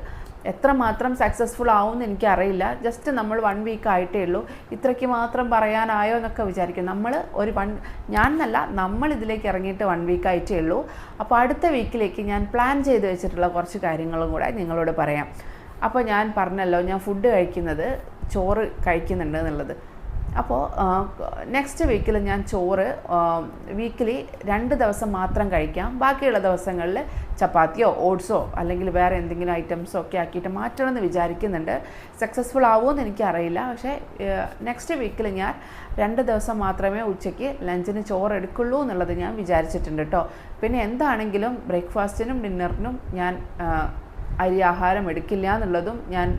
എത്രമാത്രം സക്സസ്ഫുൾ ആവും എന്ന് എനിക്കറിയില്ല. ജസ്റ്റ് നമ്മൾ വൺ വീക്ക് ആയിട്ടേ ഉള്ളൂ. ഇത്രയ്ക്ക് മാത്രം പറയാനായോ എന്നൊക്കെ വിചാരിക്കും. നമ്മൾ ഒരു വൺ ഞാൻ എന്നല്ല നമ്മൾ ഇതിലേക്ക് ഇറങ്ങിയിട്ട് വൺ വീക്ക് ആയിട്ടേ ഉള്ളൂ. അപ്പോൾ അടുത്ത വീക്കിലേക്ക് ഞാൻ പ്ലാൻ ചെയ്ത് വെച്ചിട്ടുള്ള കുറച്ച് കാര്യങ്ങളും കൂടെ നിങ്ങളോട് പറയാം. അപ്പോൾ ഞാൻ പറഞ്ഞല്ലോ ഞാൻ ഫുഡ് കഴിക്കുന്നത് ചോറ് കഴിക്കുന്നുണ്ട് എന്നുള്ളത്. അപ്പോൾ നെക്സ്റ്റ് വീക്കിൽ ഞാൻ ചോറ് വീക്കിലി രണ്ട് ദിവസം മാത്രം കഴിക്കാം. ബാക്കിയുള്ള ദിവസങ്ങളിൽ ചപ്പാത്തിയോ ഓട്സോ അല്ലെങ്കിൽ വേറെ എന്തെങ്കിലും ഐറ്റംസോ ഒക്കെ ആക്കിയിട്ട് മാറ്റണം എന്ന് വിചാരിക്കുന്നുണ്ട്. സക്സസ്ഫുൾ ആവുമെന്ന് എനിക്കറിയില്ല. പക്ഷേ നെക്സ്റ്റ് വീക്കിൽ ഞാൻ രണ്ട് ദിവസം മാത്രമേ ഉച്ചയ്ക്ക് ലഞ്ചിന് ചോറ് എടുക്കുള്ളൂ എന്നുള്ളത് ഞാൻ വിചാരിച്ചിട്ടുണ്ട് കേട്ടോ പിന്നെ എന്താണെങ്കിലും ബ്രേക്ക്ഫാസ്റ്റിനും ഡിന്നറിനും ഞാൻ അരി ആഹാരം എടുക്കില്ല എന്നുള്ളതും ഞാൻ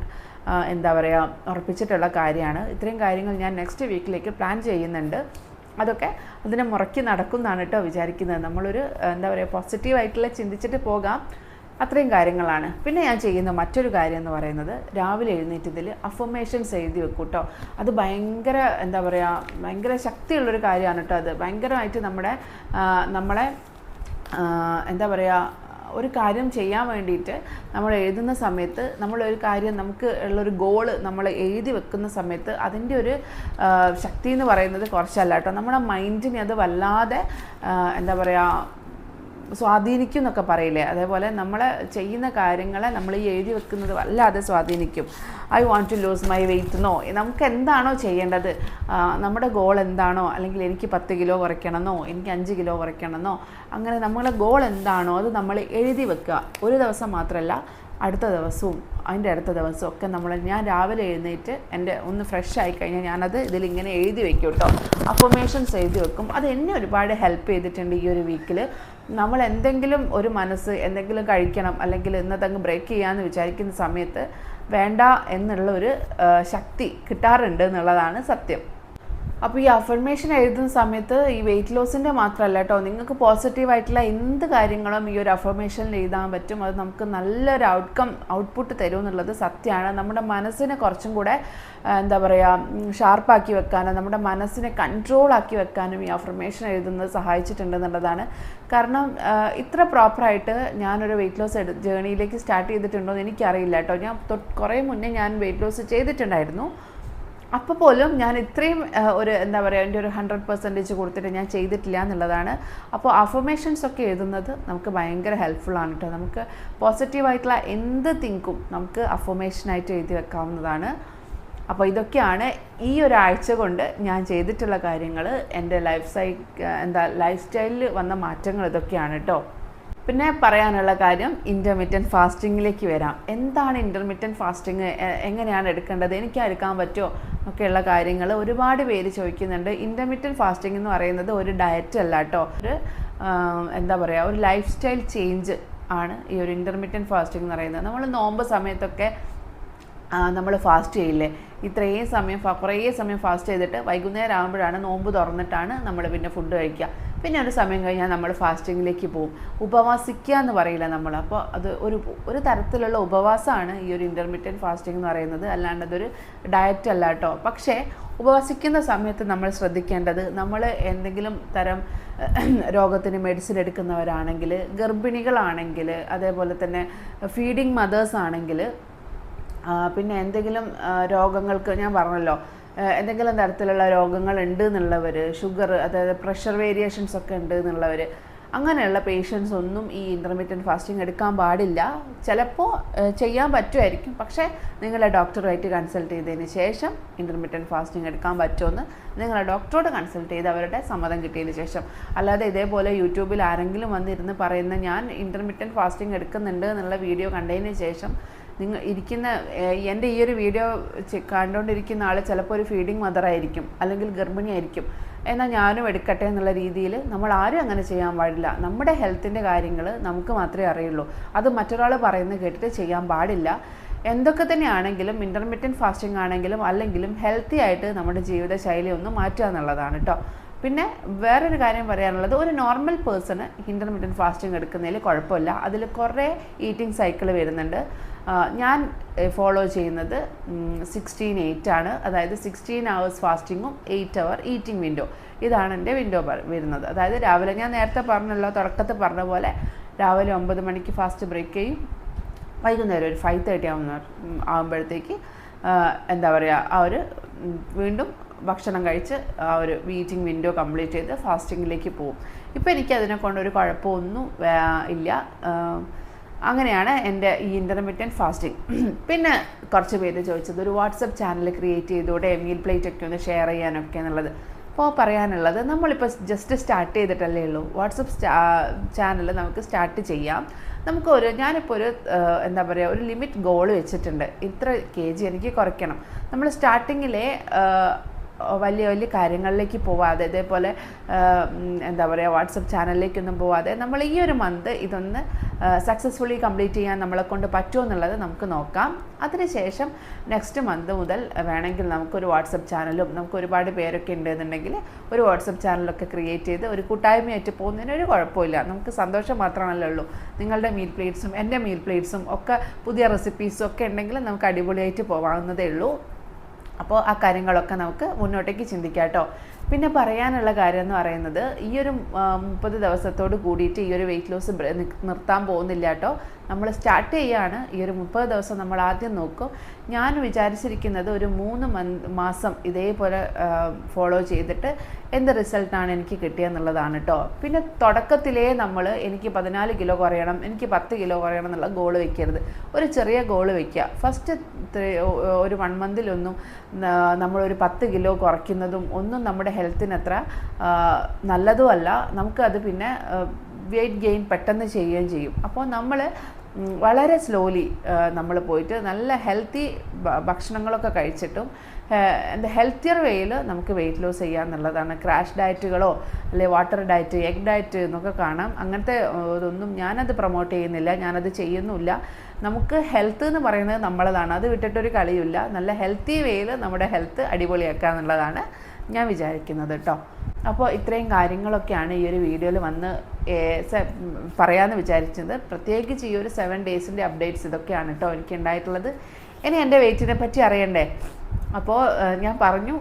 എന്താ പറയുക ഉറപ്പിച്ചിട്ടുള്ള കാര്യമാണ്. ഇത്രയും കാര്യങ്ങൾ ഞാൻ നെക്സ്റ്റ് വീക്കിലേക്ക് പ്ലാൻ ചെയ്യുന്നുണ്ട്. അതൊക്കെ അതിനെ മുറക്കി നടക്കുമെന്നാണ് കേട്ടോ വിചാരിക്കുന്നത്. നമ്മളൊരു എന്താ പറയുക പോസിറ്റീവായിട്ടുള്ള ചിന്തിച്ചിട്ട് പോകാം. അത്രയും കാര്യങ്ങളാണ്. പിന്നെ ഞാൻ ചെയ്യുന്ന മറ്റൊരു കാര്യം എന്ന് പറയുന്നത് രാവിലെ എഴുന്നേറ്റതിൽ അഫർമേഷൻസ് എഴുതി വെക്കും കേട്ടോ അത് ഭയങ്കര എന്താ പറയുക ഭയങ്കര ശക്തിയുള്ളൊരു കാര്യമാണ് കേട്ടോ അത്. ഭയങ്കരമായിട്ട് നമ്മുടെ നമ്മളെ എന്താ പറയുക ഒരു കാര്യം ചെയ്യാൻ വേണ്ടിയിട്ട് നമ്മൾ എഴുതുന്ന സമയത്ത് നമ്മളൊരു കാര്യം നമുക്ക് ഉള്ളൊരു ഗോൾ നമ്മൾ എഴുതി വെക്കുന്ന സമയത്ത് അതിന്റെ ഒരു ശക്തി എന്ന് പറയുന്നത് കുറച്ചല്ല കേട്ടോ. നമ്മുടെ മൈൻഡിനെ അത് വല്ലാതെ എന്താ പറയുക സ്വാധീനിക്കും എന്നൊക്കെ പറയില്ലേ? അതേപോലെ നമ്മൾ ചെയ്യുന്ന കാര്യങ്ങളെ നമ്മൾ ഈ എഴുതി വെക്കുന്നത് വല്ലാതെ സ്വാധീനിക്കും. I want to lose my weight എന്നോ നമുക്ക് എന്താണോ ചെയ്യേണ്ടത് നമ്മുടെ ഗോൾ എന്താണോ? അല്ലെങ്കിൽ എനിക്ക് പത്ത് കിലോ കുറയ്ക്കണമെന്നോ? എനിക്ക് അഞ്ച് കിലോ കുറയ്ക്കണമെന്നോ? അങ്ങനെ നമ്മളെ ഗോൾ എന്താണോ അത് നമ്മൾ എഴുതി വെക്കുക. ഒരു ദിവസം മാത്രമല്ല അടുത്ത ദിവസവും അതിന്റെ അടുത്ത ദിവസവും ഒക്കെ നമ്മൾ ഞാൻ രാവിലെ എഴുന്നേറ്റ് എന്റെ ഒന്ന് ഫ്രഷ് ആയി കഴിഞ്ഞാൽ ഞാനത് ഇതിലിങ്ങനെ എഴുതി വെക്കും കേട്ടോ. അഫർമേഷൻസ് എഴുതി വെക്കും. അത് എന്നെ ഒരുപാട് ഹെൽപ്പ് ചെയ്തിട്ടുണ്ട് ഈ ഒരു വീക്കിൽ നമ്മൾ എന്തെങ്കിലും ഒരു മനസ്സ് എന്തെങ്കിലും കഴിക്കണം അല്ലെങ്കിൽ ഇന്നതങ്ങ് ബ്രേക്ക് ചെയ്യാമെന്ന് വിചാരിക്കുന്ന സമയത്ത് വേണ്ട എന്നുള്ള ഒരു ശക്തി കിട്ടാറുണ്ട് എന്നുള്ളതാണ് സത്യം. അപ്പോൾ ഈ അഫർമേഷൻ എഴുതുന്ന സമയത്ത് ഈ വെയിറ്റ് ലോസിന്റെ മാത്രമല്ല കേട്ടോ നിങ്ങൾക്ക് പോസിറ്റീവായിട്ടുള്ള എന്ത് കാര്യങ്ങളും ഈ ഒരു അഫർമേഷനിൽ എഴുതാൻ പറ്റും. അത് നമുക്ക് നല്ലൊരു ഔട്ട്കം ഔട്ട്പുട്ട് തരും എന്നുള്ളത് സത്യമാണ്. നമ്മുടെ മനസ്സിനെ കുറച്ചും കൂടെ എന്താ പറയുക ഷാർപ്പാക്കി വെക്കാനും നമ്മുടെ മനസ്സിനെ കൺട്രോൾ ആക്കി വെക്കാനും ഈ അഫർമേഷൻ എഴുതുന്നത് സഹായിച്ചിട്ടുണ്ട് എന്നുള്ളതാണ്. കാരണം ഇത്ര പ്രോപ്പറായിട്ട് ഞാനൊരു വെയിറ്റ് ലോസ് ജേണിയിലേക്ക് സ്റ്റാർട്ട് ചെയ്തിട്ടുണ്ടോ എന്ന് എനിക്കറിയില്ല കേട്ടോ ഞാൻ കുറേ മുന്നേ ഞാൻ വെയിറ്റ് ലോസ് ചെയ്തിട്ടുണ്ടായിരുന്നു. അപ്പോൾ പോലും ഞാൻ ഇത്രയും ഒരു എന്താ പറയുക എന്റെ ഒരു ഹൺഡ്രഡ് പെർസെന്റേജ് കൊടുത്തിട്ട് ഞാൻ ചെയ്തിട്ടില്ല എന്നുള്ളതാണ്. അപ്പോൾ അഫർമേഷൻസ് ഒക്കെ എഴുതുന്നത് നമുക്ക് ഭയങ്കര ഹെൽപ്ഫുൾ ആണ് കേട്ടോ നമുക്ക് പോസിറ്റീവായിട്ടുള്ള എന്ത് തിങ്കും നമുക്ക് അഫർമേഷനായിട്ട് എഴുതി വെക്കാവുന്നതാണ്. അപ്പോൾ ഇതൊക്കെയാണ് ഈ ഒരാഴ്ച കൊണ്ട് ഞാൻ ചെയ്തിട്ടുള്ള കാര്യങ്ങൾ എന്റെ ലൈഫ് സൈ എന്താ ലൈഫ് സ്റ്റൈലിൽ വന്ന മാറ്റങ്ങൾ ഇതൊക്കെയാണ് കേട്ടോ പിന്നെ പറയാനുള്ള കാര്യം ഇന്റർമീഡിയന്റ് ഫാസ്റ്റിങ്ങിലേക്ക് വരാം. എന്താണ് ഇന്റർമീഡിയന്റ് ഫാസ്റ്റിങ് എങ്ങനെയാണ് എടുക്കേണ്ടത്? എനിക്ക് എടുക്കാൻ പറ്റുമോ? ഒക്കെയുള്ള കാര്യങ്ങൾ ഒരുപാട് പേര് ചോദിക്കുന്നുണ്ട്. ഇന്റർമീഡിയന്റ് ഫാസ്റ്റിംഗ് എന്ന് പറയുന്നത് ഒരു ഡയറ്റ് അല്ല കേട്ടോ ഒരു എന്താ പറയുക ഒരു ലൈഫ് സ്റ്റൈൽ ചേഞ്ച് ആണ് ഈ ഒരു ഇന്റർമീഡിയന്റ് ഫാസ്റ്റിംഗ് എന്ന് പറയുന്നത്. നമ്മൾ നോമ്പ് സമയത്തൊക്കെ നമ്മൾ ഫാസ്റ്റ് ചെയ്യില്ലേ? ഇത്രയും സമയം കുറേ സമയം ഫാസ്റ്റ് ചെയ്തിട്ട് വൈകുന്നേരം ആകുമ്പോഴാണ് നോമ്പ് തുറന്നിട്ടാണ് നമ്മൾ പിന്നെ ഫുഡ് കഴിക്കുക. പിന്നെ ഒരു സമയം കഴിഞ്ഞാൽ നമ്മൾ ഫാസ്റ്റിങ്ങിലേക്ക് പോകും. ഉപവാസിക്കുക എന്ന് പറയില്ല നമ്മൾ അപ്പോൾ അത് ഒരു ഒരു തരത്തിലുള്ള ഉപവാസമാണ് ഈ ഒരു ഇന്റർമീഡിയറ്റ് ഫാസ്റ്റിംഗ് എന്ന് പറയുന്നത്. അല്ലാണ്ട് അതൊരു ഡയറ്റ് അല്ല കേട്ടോ. പക്ഷേ ഉപവസിക്കുന്ന സമയത്ത് നമ്മൾ ശ്രദ്ധിക്കേണ്ടത് നമ്മൾ എന്തെങ്കിലും തരം രോഗത്തിന് മെഡിസിൻ എടുക്കുന്നവരാണെങ്കിൽ ഗർഭിണികളാണെങ്കിൽ അതേപോലെ തന്നെ ഫീഡിങ് മദേഴ്സ് ആണെങ്കിൽ പിന്നെ എന്തെങ്കിലും രോഗങ്ങൾക്ക് ഞാൻ പറഞ്ഞല്ലോ എന്തെങ്കിലും തരത്തിലുള്ള രോഗങ്ങൾ ഉണ്ട് എന്നുള്ളവർ ഷുഗർ അതായത് പ്രഷർ വേരിയേഷൻസ് ഒക്കെ ഉണ്ട് എന്നുള്ളവർ അങ്ങനെയുള്ള പേഷ്യൻസ് ഒന്നും ഈ ഇന്റർമീഡിയറ്റ് ഫാസ്റ്റിംഗ് എടുക്കാൻ പാടില്ല. ചിലപ്പോൾ ചെയ്യാൻ പറ്റുമായിരിക്കും. പക്ഷേ നിങ്ങളെ ഡോക്ടറുമായിട്ട് കൺസൾട്ട് ചെയ്തതിന് ശേഷം ഇന്റർമീഡിയറ്റ് ഫാസ്റ്റിംഗ് എടുക്കാൻ പറ്റുമെന്ന് നിങ്ങളെ ഡോക്ടറോട് കൺസൾട്ട് ചെയ്ത് അവരുടെ സമ്മതം കിട്ടിയതിന് ശേഷം. അല്ലാതെ ഇതേപോലെ യൂട്യൂബിൽ ആരെങ്കിലും വന്നിരുന്ന് പറയുന്ന ഞാൻ ഇന്റർമീഡിയറ്റ് ഫാസ്റ്റിംഗ് എടുക്കുന്നുണ്ട് എന്നുള്ള വീഡിയോ കണ്ടതിന് ശേഷം നിങ്ങൾ ഇരിക്കുന്ന എന്റെ ഈ ഒരു വീഡിയോ കണ്ടുകൊണ്ടിരിക്കുന്ന ആൾ ചിലപ്പോൾ ഒരു ഫീഡിങ് മദർ ആയിരിക്കും അല്ലെങ്കിൽ ഗർഭിണി ആയിരിക്കും. എന്നാൽ ഞാനും എടുക്കട്ടെ എന്നുള്ള രീതിയിൽ നമ്മൾ ആരും അങ്ങനെ ചെയ്യാൻ പാടില്ല. നമ്മുടെ ഹെൽത്തിന്റെ കാര്യങ്ങൾ നമുക്ക് മാത്രമേ അറിയുള്ളൂ. അത് മറ്റൊരാൾ പറയുന്നത് കേട്ടിട്ട് ചെയ്യാൻ പാടില്ല. എന്തൊക്കെ തന്നെയാണെങ്കിലും ഇന്റർമീഡിയറ്റ് ഫാസ്റ്റിംഗ് ആണെങ്കിലും അല്ലെങ്കിലും ഹെൽത്തി ആയിട്ട് നമ്മുടെ ജീവിതശൈലി ഒന്ന് മാറ്റുക എന്നുള്ളതാണ് കേട്ടോ പിന്നെ വേറൊരു കാര്യം പറയാനുള്ളത് ഒരു നോർമൽ പേഴ്സണ് ഇന്റർമീഡിയറ്റ് ഫാസ്റ്റിംഗ് എടുക്കുന്നതിൽ കുഴപ്പമില്ല. അതിൽ കുറേ ഈറ്റിംഗ് സൈക്കിൾ വരുന്നുണ്ട്. ഞാൻ ഫോളോ ചെയ്യുന്നത് സിക്സ്റ്റീൻ എയ്റ്റ് ആണ്. അതായത് സിക്സ്റ്റീൻ അവേഴ്സ് ഫാസ്റ്റിങ്ങും എയ്റ്റ് അവർ ഈറ്റിംഗ് വിൻഡോ ഇതാണ് എന്റെ വിൻഡോ വരുന്നത്. അതായത് രാവിലെ ഞാൻ നേരത്തെ പറഞ്ഞല്ലോ തുടക്കത്തിൽ പറഞ്ഞ പോലെ രാവിലെ ഒമ്പത് മണിക്ക് ഫാസ്റ്റ് ബ്രേക്ക് ചെയ്യും. വൈകുന്നേരം ഒരു ഫൈവ് തേർട്ടി ആവുന്ന ആകുമ്പോഴത്തേക്ക് എന്താ പറയുക ആ ഒരു വീണ്ടും ഭക്ഷണം കഴിച്ച് ആ ഒരു വീറ്റിംഗ് വിൻഡോ കംപ്ലീറ്റ് ചെയ്ത് ഫാസ്റ്റിങ്ങിലേക്ക് പോകും. ഇപ്പോൾ എനിക്ക് അതിനെ കൊണ്ടൊരു കുഴപ്പമൊന്നും ഇല്ല. അങ്ങനെയാണ് എന്റെ ഈ ഇന്റർമീഡിയറ്റ് ഫാസ്റ്റിംഗ് പിന്നെ കുറച്ച് പേര് ചോദിച്ചത് ഒരു വാട്സപ്പ് ചാനൽ ക്രിയേറ്റ് ചെയ്തൂടെ മീൽ പ്ലേറ്റ് ഒക്കെ ഒന്ന് ഷെയർ ചെയ്യാനൊക്കെ എന്നുള്ളത്. അപ്പോൾ പറയാനുള്ളത് നമ്മളിപ്പോൾ ജസ്റ്റ് സ്റ്റാർട്ട് ചെയ്തിട്ടല്ലേ ഉള്ളൂ. വാട്സപ്പ് ചാനൽ നമുക്ക് സ്റ്റാർട്ട് ചെയ്യാം. നമുക്ക് ഒരു ഞാനിപ്പോൾ ഒരു എന്താ പറയുക ഒരു ലിമിറ്റ് ഗോൾ വെച്ചിട്ടുണ്ട്. ഇത്ര കെ ജി എനിക്ക് കുറയ്ക്കണം. നമ്മൾ സ്റ്റാർട്ടിങ്ങിലെ വലിയ വലിയ കാര്യങ്ങളിലേക്ക് പോവാതെ ഇതേപോലെ എന്താ പറയുക വാട്സപ്പ് ചാനലിലേക്കൊന്നും പോവാതെ നമ്മൾ ഈ ഒരു മന്ത് ഇതൊന്ന് സക്സസ്ഫുള്ളി കംപ്ലീറ്റ് ചെയ്യാൻ നമ്മളെ കൊണ്ട് പറ്റുമോ എന്നുള്ളത് നമുക്ക് നോക്കാം. അതിനുശേഷം നെക്സ്റ്റ് മന്ത് മുതൽ വേണമെങ്കിൽ നമുക്കൊരു വാട്സപ്പ് ചാനലും നമുക്ക് ഒരുപാട് പേരൊക്കെ ഉണ്ട് എന്നുണ്ടെങ്കിൽ ഒരു വാട്സപ്പ് ചാനലൊക്കെ ക്രിയേറ്റ് ചെയ്ത് ഒരു കൂട്ടായ്മയായിട്ട് പോകുന്നതിന് ഒരു കുഴപ്പമില്ല. നമുക്ക് സന്തോഷം മാത്രമല്ലേ ഉള്ളൂ. നിങ്ങളുടെ മീൽ പ്ലേറ്റ്സും എന്റെ മീൽ പ്ലേറ്റ്സും ഒക്കെ പുതിയ റെസിപ്പീസും ഒക്കെ ഉണ്ടെങ്കിൽ നമുക്ക് അടിപൊളിയായിട്ട് പോകാവുന്നതേ ഉള്ളൂ. അപ്പോൾ ആ കാര്യങ്ങളൊക്കെ നമുക്ക് മുന്നോട്ടേക്ക് ചിന്തിക്കാം കേട്ടോ. പിന്നെ പറയാനുള്ള കാര്യം എന്ന് പറയുന്നത് ഈ ഒരു മുപ്പത് ദിവസത്തോട് കൂടിയിട്ട് ഈ ഒരു വെയിറ്റ് ലോസ് നിർത്താൻ പോകുന്നില്ല കേട്ടോ നമ്മൾ സ്റ്റാർട്ട് ചെയ്യാണ്. ഈ ഒരു മുപ്പത് ദിവസം നമ്മൾ ആദ്യം നോക്കും. ഞാൻ വിചാരിച്ചിരിക്കുന്നത് ഒരു മൂന്ന് മാസം ഇതേപോലെ ഫോളോ ചെയ്തിട്ട് എന്ത് റിസൾട്ടാണ് എനിക്ക് കിട്ടിയെന്നുള്ളതാണ് കേട്ടോ പിന്നെ തുടക്കത്തിലേ നമ്മൾ എനിക്ക് പതിനാല് കിലോ കുറയണം എനിക്ക് പത്ത് കിലോ കുറയണം എന്നുള്ള ഗോൾ വെക്കരുത്. ഒരു ചെറിയ ഗോൾ വെക്കുക ഫസ്റ്റ് ഒരു വൺ മന്തിലൊന്നും നമ്മളൊരു പത്ത് കിലോ കുറയ്ക്കുന്നതും ഒന്നും നമ്മുടെ ഹെൽത്തിന് അത്ര നല്ലതും നല്ലതുമല്ല നമുക്കത് പിന്നെ വെയിറ്റ് ഗെയിൻ പെട്ടെന്ന് ചെയ്യുകയും ചെയ്യും. അപ്പോൾ നമ്മൾ വളരെ സ്ലോലി നമ്മൾ പോയിട്ട് നല്ല ഹെൽത്തി ഭക്ഷണങ്ങളൊക്കെ കഴിച്ചിട്ടും എന്താ ഹെൽത്തിയർ വേയിൽ നമുക്ക് വെയിറ്റ് ലോസ് ചെയ്യാമെന്നുള്ളതാണ് ക്രാഷ് ഡയറ്റുകളോ അല്ലെ വാട്ടർ ഡയറ്റ് എഗ് ഡയറ്റ് എന്നൊക്കെ കാണാം. അങ്ങനത്തെ ഇതൊന്നും ഞാനത് പ്രൊമോട്ട് ചെയ്യുന്നില്ല. ഞാനത് ചെയ്യുന്നില്ല നമുക്ക് ഹെൽത്ത് എന്ന് പറയുന്നത് നമ്മളതാണ്. അത് വിട്ടിട്ടൊരു കളിയില്ല നല്ല ഹെൽത്തി വേയിൽ നമ്മുടെ ഹെൽത്ത് അടിപൊളിയാക്കുക എന്നുള്ളതാണ് ഞാൻ വിചാരിക്കുന്നത് കേട്ടോ അപ്പോൾ ഇത്രയും കാര്യങ്ങളൊക്കെയാണ് ഈ ഒരു വീഡിയോയിൽ വന്ന് പറയാമെന്ന് വിചാരിച്ചത്. പ്രത്യേകിച്ച് ഈ ഒരു സെവൻ ഡേയ്സിന്റെ അപ്ഡേറ്റ്സ് ഇതൊക്കെയാണ് കേട്ടോ എനിക്ക് ഉണ്ടായിട്ടുള്ളത് ഇനി എന്റെ വെയിറ്റിനെ പറ്റി അറിയണ്ടേ? അപ്പോൾ ഞാൻ പറഞ്ഞു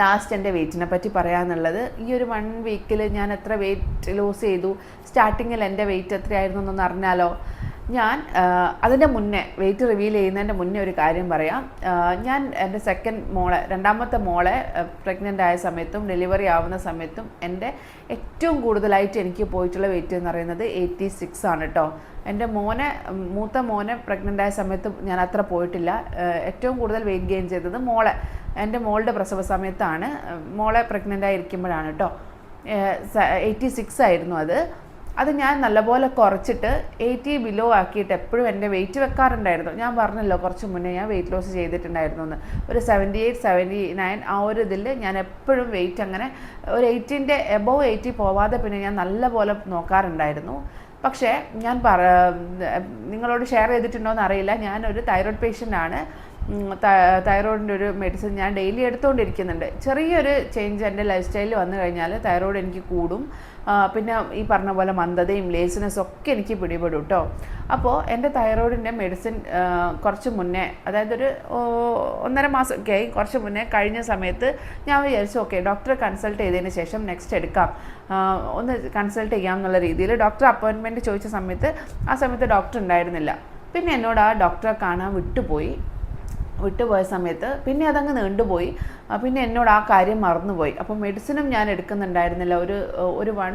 ലാസ്റ്റ് എന്റെ വെയിറ്റിനെ പറ്റി പറയാമെന്നുള്ളത് ഈ ഒരു വൺ വീക്കിൽ ഞാൻ എത്ര വെയിറ്റ് ലോസ് ചെയ്തു? സ്റ്റാർട്ടിങ്ങിൽ എന്റെ വെയിറ്റ് എത്രയായിരുന്നു എന്നൊന്ന് അറിഞ്ഞാലോ? ഞാൻ അതിന്റെ മുന്നേ വെയിറ്റ് റിവീൽ ചെയ്യുന്നതിന്റെ മുന്നേ ഒരു കാര്യം പറയാം. ഞാൻ എന്റെ സെക്കൻഡ് മോളെ രണ്ടാമത്തെ മോളെ പ്രഗ്നന്റ് ആയ സമയത്തും ഡെലിവറി ആവുന്ന സമയത്തും എന്റെ ഏറ്റവും കൂടുതലായിട്ട് എനിക്ക് പോയിട്ടുള്ള വെയിറ്റ് എന്ന് പറയുന്നത് എയ്റ്റി സിക്സ് ആണ് കേട്ടോ എന്റെ മോനെ മൂത്ത മോനെ പ്രഗ്നന്റ് ആയ സമയത്ത് ഞാൻ അത്ര പോയിട്ടില്ല. ഏറ്റവും കൂടുതൽ വെയിറ്റ് ഗെയിൻ ചെയ്തത് മോളെ എന്റെ മോളുടെ പ്രസവ സമയത്താണ്. മോളെ പ്രഗ്നന്റ് ആയിരിക്കുമ്പോഴാണ് കേട്ടോ എയ്റ്റി സിക്സ് ആയിരുന്നു അത്. അത് ഞാൻ നല്ലപോലെ കുറച്ചിട്ട് എയ്റ്റി ബിലോ ആക്കിയിട്ട് എപ്പോഴും എന്റെ വെയിറ്റ് വെക്കാറുണ്ടായിരുന്നു. ഞാൻ പറഞ്ഞല്ലോ കുറച്ച് മുന്നേ ഞാൻ വെയിറ്റ് ലോസ് ചെയ്തിട്ടുണ്ടായിരുന്നു എന്ന് ഒരു സെവന്റി എയ്റ്റ് സെവന്റി നയൻ ആ ഒരു ഇതിൽ ഞാൻ എപ്പോഴും വെയിറ്റ് അങ്ങനെ ഒരു എയ്റ്റീന്റെ എബോവ് എയ്റ്റി പോവാതെ പിന്നെ ഞാൻ നല്ലപോലെ നോക്കാറുണ്ടായിരുന്നു. പക്ഷേ ഞാൻ പറ നിങ്ങളോട് ഷെയർ ചെയ്തിട്ടുണ്ടോ എന്ന് അറിയില്ല. ഞാനൊരു തൈറോയ്ഡ് പേഷ്യന്റ് ആണ്. തൈറോയിഡിന്റെ ഒരു മെഡിസിൻ ഞാൻ ഡെയിലി എടുത്തുകൊണ്ടിരിക്കുന്നുണ്ട് ചെറിയൊരു ചേഞ്ച് എന്റെ ലൈഫ് സ്റ്റൈലിൽ വന്നു കഴിഞ്ഞാൽ തൈറോയിഡ് എനിക്ക് കൂടും. പിന്നെ ഈ പറഞ്ഞ പോലെ മന്ദതയും ലേസിനെസ്സും ഒക്കെ എനിക്ക് പിടിപെടും കേട്ടോ അപ്പോൾ എന്റെ തൈറോയിഡിന്റെ മെഡിസിൻ കുറച്ച് മുന്നേ അതായത് ഒരു ഒന്നര മാസം ഒക്കെ ആയി കുറച്ച് മുന്നേ കഴിഞ്ഞ സമയത്ത് ഞാൻ വിചാരിച്ചു ഓക്കെ ഡോക്ടറെ കൺസൾട്ട് ചെയ്തതിന് ശേഷം നെക്സ്റ്റ് എടുക്കാം. ഒന്ന് കൺസൾട്ട് ചെയ്യാം എന്നുള്ള രീതിയിൽ ഡോക്ടർ അപ്പോയിൻമെന്റ് ചോദിച്ച സമയത്ത് ആ സമയത്ത് ഡോക്ടർ ഉണ്ടായിരുന്നില്ല. പിന്നെ എന്നോട് ആ ഡോക്ടറെ കാണാൻ വിട്ടുപോയി. വിട്ടുപോയ സമയത്ത് പിന്നെ അതങ്ങ് നീണ്ടുപോയി. പിന്നെ എന്നോട് ആ കാര്യം മറന്നുപോയി. അപ്പോൾ മെഡിസിനും ഞാൻ എടുക്കുന്നുണ്ടായിരുന്നില്ല. ഒരു ഒരു വൺ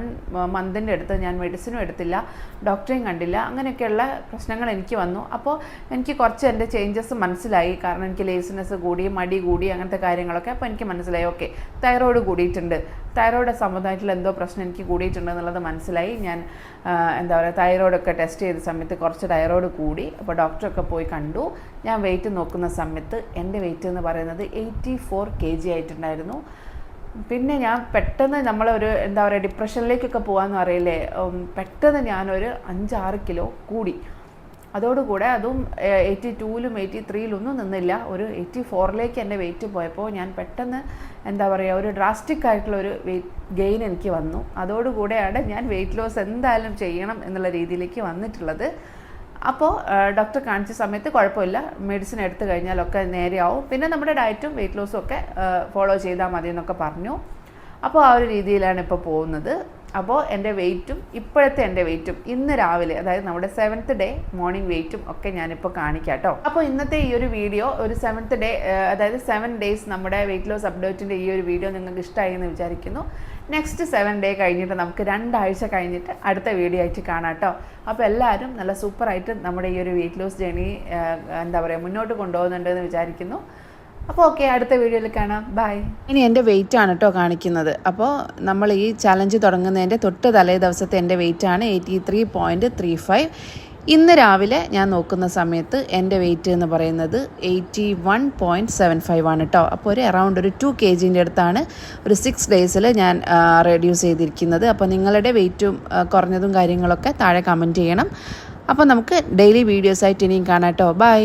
മന്തിന്റെ അടുത്ത് ഞാൻ മെഡിസിനും എടുത്തില്ല. ഡോക്ടറെയും കണ്ടില്ല. അങ്ങനെയൊക്കെയുള്ള പ്രശ്നങ്ങൾ എനിക്ക് വന്നു. അപ്പോൾ എനിക്ക് കുറച്ച് എന്റെ ചേഞ്ചസ് മനസ്സിലായി. കാരണം എനിക്ക് ലേസിനെസ് കൂടി മടി കൂടി അങ്ങനത്തെ കാര്യങ്ങളൊക്കെ അപ്പോൾ എനിക്ക് മനസ്സിലായി. ഓക്കെ തൈറോയ്ഡ് കൂടിയിട്ടുണ്ട്. തൈറോയ്ഡ് സംബന്ധമായിട്ടുള്ള എന്തോ പ്രശ്നം എനിക്ക് കൂടിയിട്ടുണ്ട് എന്നുള്ളത് മനസ്സിലായി. ഞാൻ എന്താ പറയുക തൈറോയ്ഡൊക്കെ ടെസ്റ്റ് ചെയ്ത സമയത്ത് കുറച്ച് തൈറോയ്ഡ് കൂടി. അപ്പോൾ ഡോക്ടറൊക്കെ പോയി കണ്ടു. ഞാൻ വെയിറ്റ് നോക്കുന്ന സമയത്ത് എന്റെ വെയിറ്റ് എന്ന് പറയുന്നത് എയ്റ്റി ഫോർ കെ ജി ആയിട്ടുണ്ടായിരുന്നു. പിന്നെ ഞാൻ പെട്ടെന്ന് നമ്മളൊരു എന്താ പറയുക ഡിപ്രഷനിലേക്കൊക്കെ പോകാമെന്ന് അറിയില്ലേ പെട്ടെന്ന് ഞാനൊരു അഞ്ചാറ് കിലോ കൂടി. അതോടുകൂടെ അതും എയ്റ്റി ടൂവിലും എയ്റ്റി ത്രീയിലും ഒന്നും നിന്നില്ല. ഒരു എയ്റ്റി ഫോറിലേക്ക് എന്റെ വെയിറ്റ് പോയപ്പോൾ ഞാൻ പെട്ടെന്ന് എന്താ പറയുക ഒരു ഡ്രാസ്റ്റിക് ആയിട്ടുള്ള ഒരു വെയിറ്റ് ഗെയിൻ എനിക്ക് വന്നു. അതോടുകൂടെയാണ് ഞാൻ വെയിറ്റ് ലോസ് എന്തായാലും ചെയ്യണം എന്നുള്ള രീതിയിലേക്ക് വന്നിട്ടുള്ളത്. അപ്പോൾ ഡോക്ടറെ കാണിച്ച സമയത്ത് കുഴപ്പമില്ല. മെഡിസിൻ എടുത്തു കഴിഞ്ഞാലൊക്കെ നേരെയാവും. പിന്നെ നമ്മുടെ ഡയറ്റും വെയിറ്റ് ലോസും ഒക്കെ ഫോളോ ചെയ്താൽ മതി എന്നൊക്കെ പറഞ്ഞു. അപ്പോൾ ആ ഒരു രീതിയിലാണ് ഇപ്പോൾ പോകുന്നത്. അപ്പോൾ എന്റെ വെയിറ്റും ഇപ്പോഴത്തെ എന്റെ വെയിറ്റും ഇന്ന് രാവിലെ അതായത് നമ്മുടെ സെവൻത്ത് ഡേ മോർണിംഗ് വെയിറ്റും ഒക്കെ ഞാനിപ്പോൾ കാണിക്കാം കേട്ടോ അപ്പോൾ ഇന്നത്തെ ഈ ഒരു വീഡിയോ ഒരു സെവൻത്ത് ഡേ അതായത് സെവൻ ഡേയ്സ് നമ്മുടെ വെയിറ്റ് ലോസ് അപ്ഡേറ്റിന്റെ ഈ ഒരു വീഡിയോ നിങ്ങൾക്ക് ഇഷ്ടമായി എന്ന് വിചാരിക്കുന്നു. നെക്സ്റ്റ് സെവൻ ഡേ കഴിഞ്ഞിട്ട് നമുക്ക് രണ്ടാഴ്ച കഴിഞ്ഞിട്ട് അടുത്ത വീഡിയോ ആയിട്ട് കാണാം കേട്ടോ അപ്പോൾ എല്ലാവരും നല്ല സൂപ്പറായിട്ട് നമ്മുടെ ഈ ഒരു വെയിറ്റ് ലോസ് ജേണി എന്താ പറയുക മുന്നോട്ട് കൊണ്ടുപോകുന്നുണ്ടെന്ന് വിചാരിക്കുന്നു. അപ്പോൾ ഓക്കെ അടുത്ത വീഡിയോയിൽ കാണാം. ബൈ ഇനി എന്റെ വെയിറ്റ് ആണ് കേട്ടോ കാണിക്കുന്നത്. അപ്പോൾ നമ്മൾ ഈ ചലഞ്ച് തുടങ്ങുന്നതിന്റെ തൊട്ട് തലേ ദിവസത്തെ എന്റെ വെയിറ്റ് ആണ് eighty three point three five ഇന്ന് രാവിലെ ഞാൻ നോക്കുന്ന സമയത്ത് എന്റെ വെയിറ്റ് എന്ന് പറയുന്നത് eighty one point seven five ആണ് കേട്ടോ അപ്പോൾ ഒരു അറൗണ്ട് ഒരു ടു കെ ജിന്റെ അടുത്താണ് ഒരു സിക്സ് ഡേയ്സിൽ ഞാൻ റെഡ്യൂസ് ചെയ്തിരിക്കുന്നത്. അപ്പോൾ നിങ്ങളുടെ വെയിറ്റും കുറഞ്ഞതും കാര്യങ്ങളൊക്കെ താഴെ കമന്റ് ചെയ്യണം. അപ്പോൾ നമുക്ക് ഡെയിലി വീഡിയോസായിട്ട് ഇനിയും കാണാം കേട്ടോ ബൈ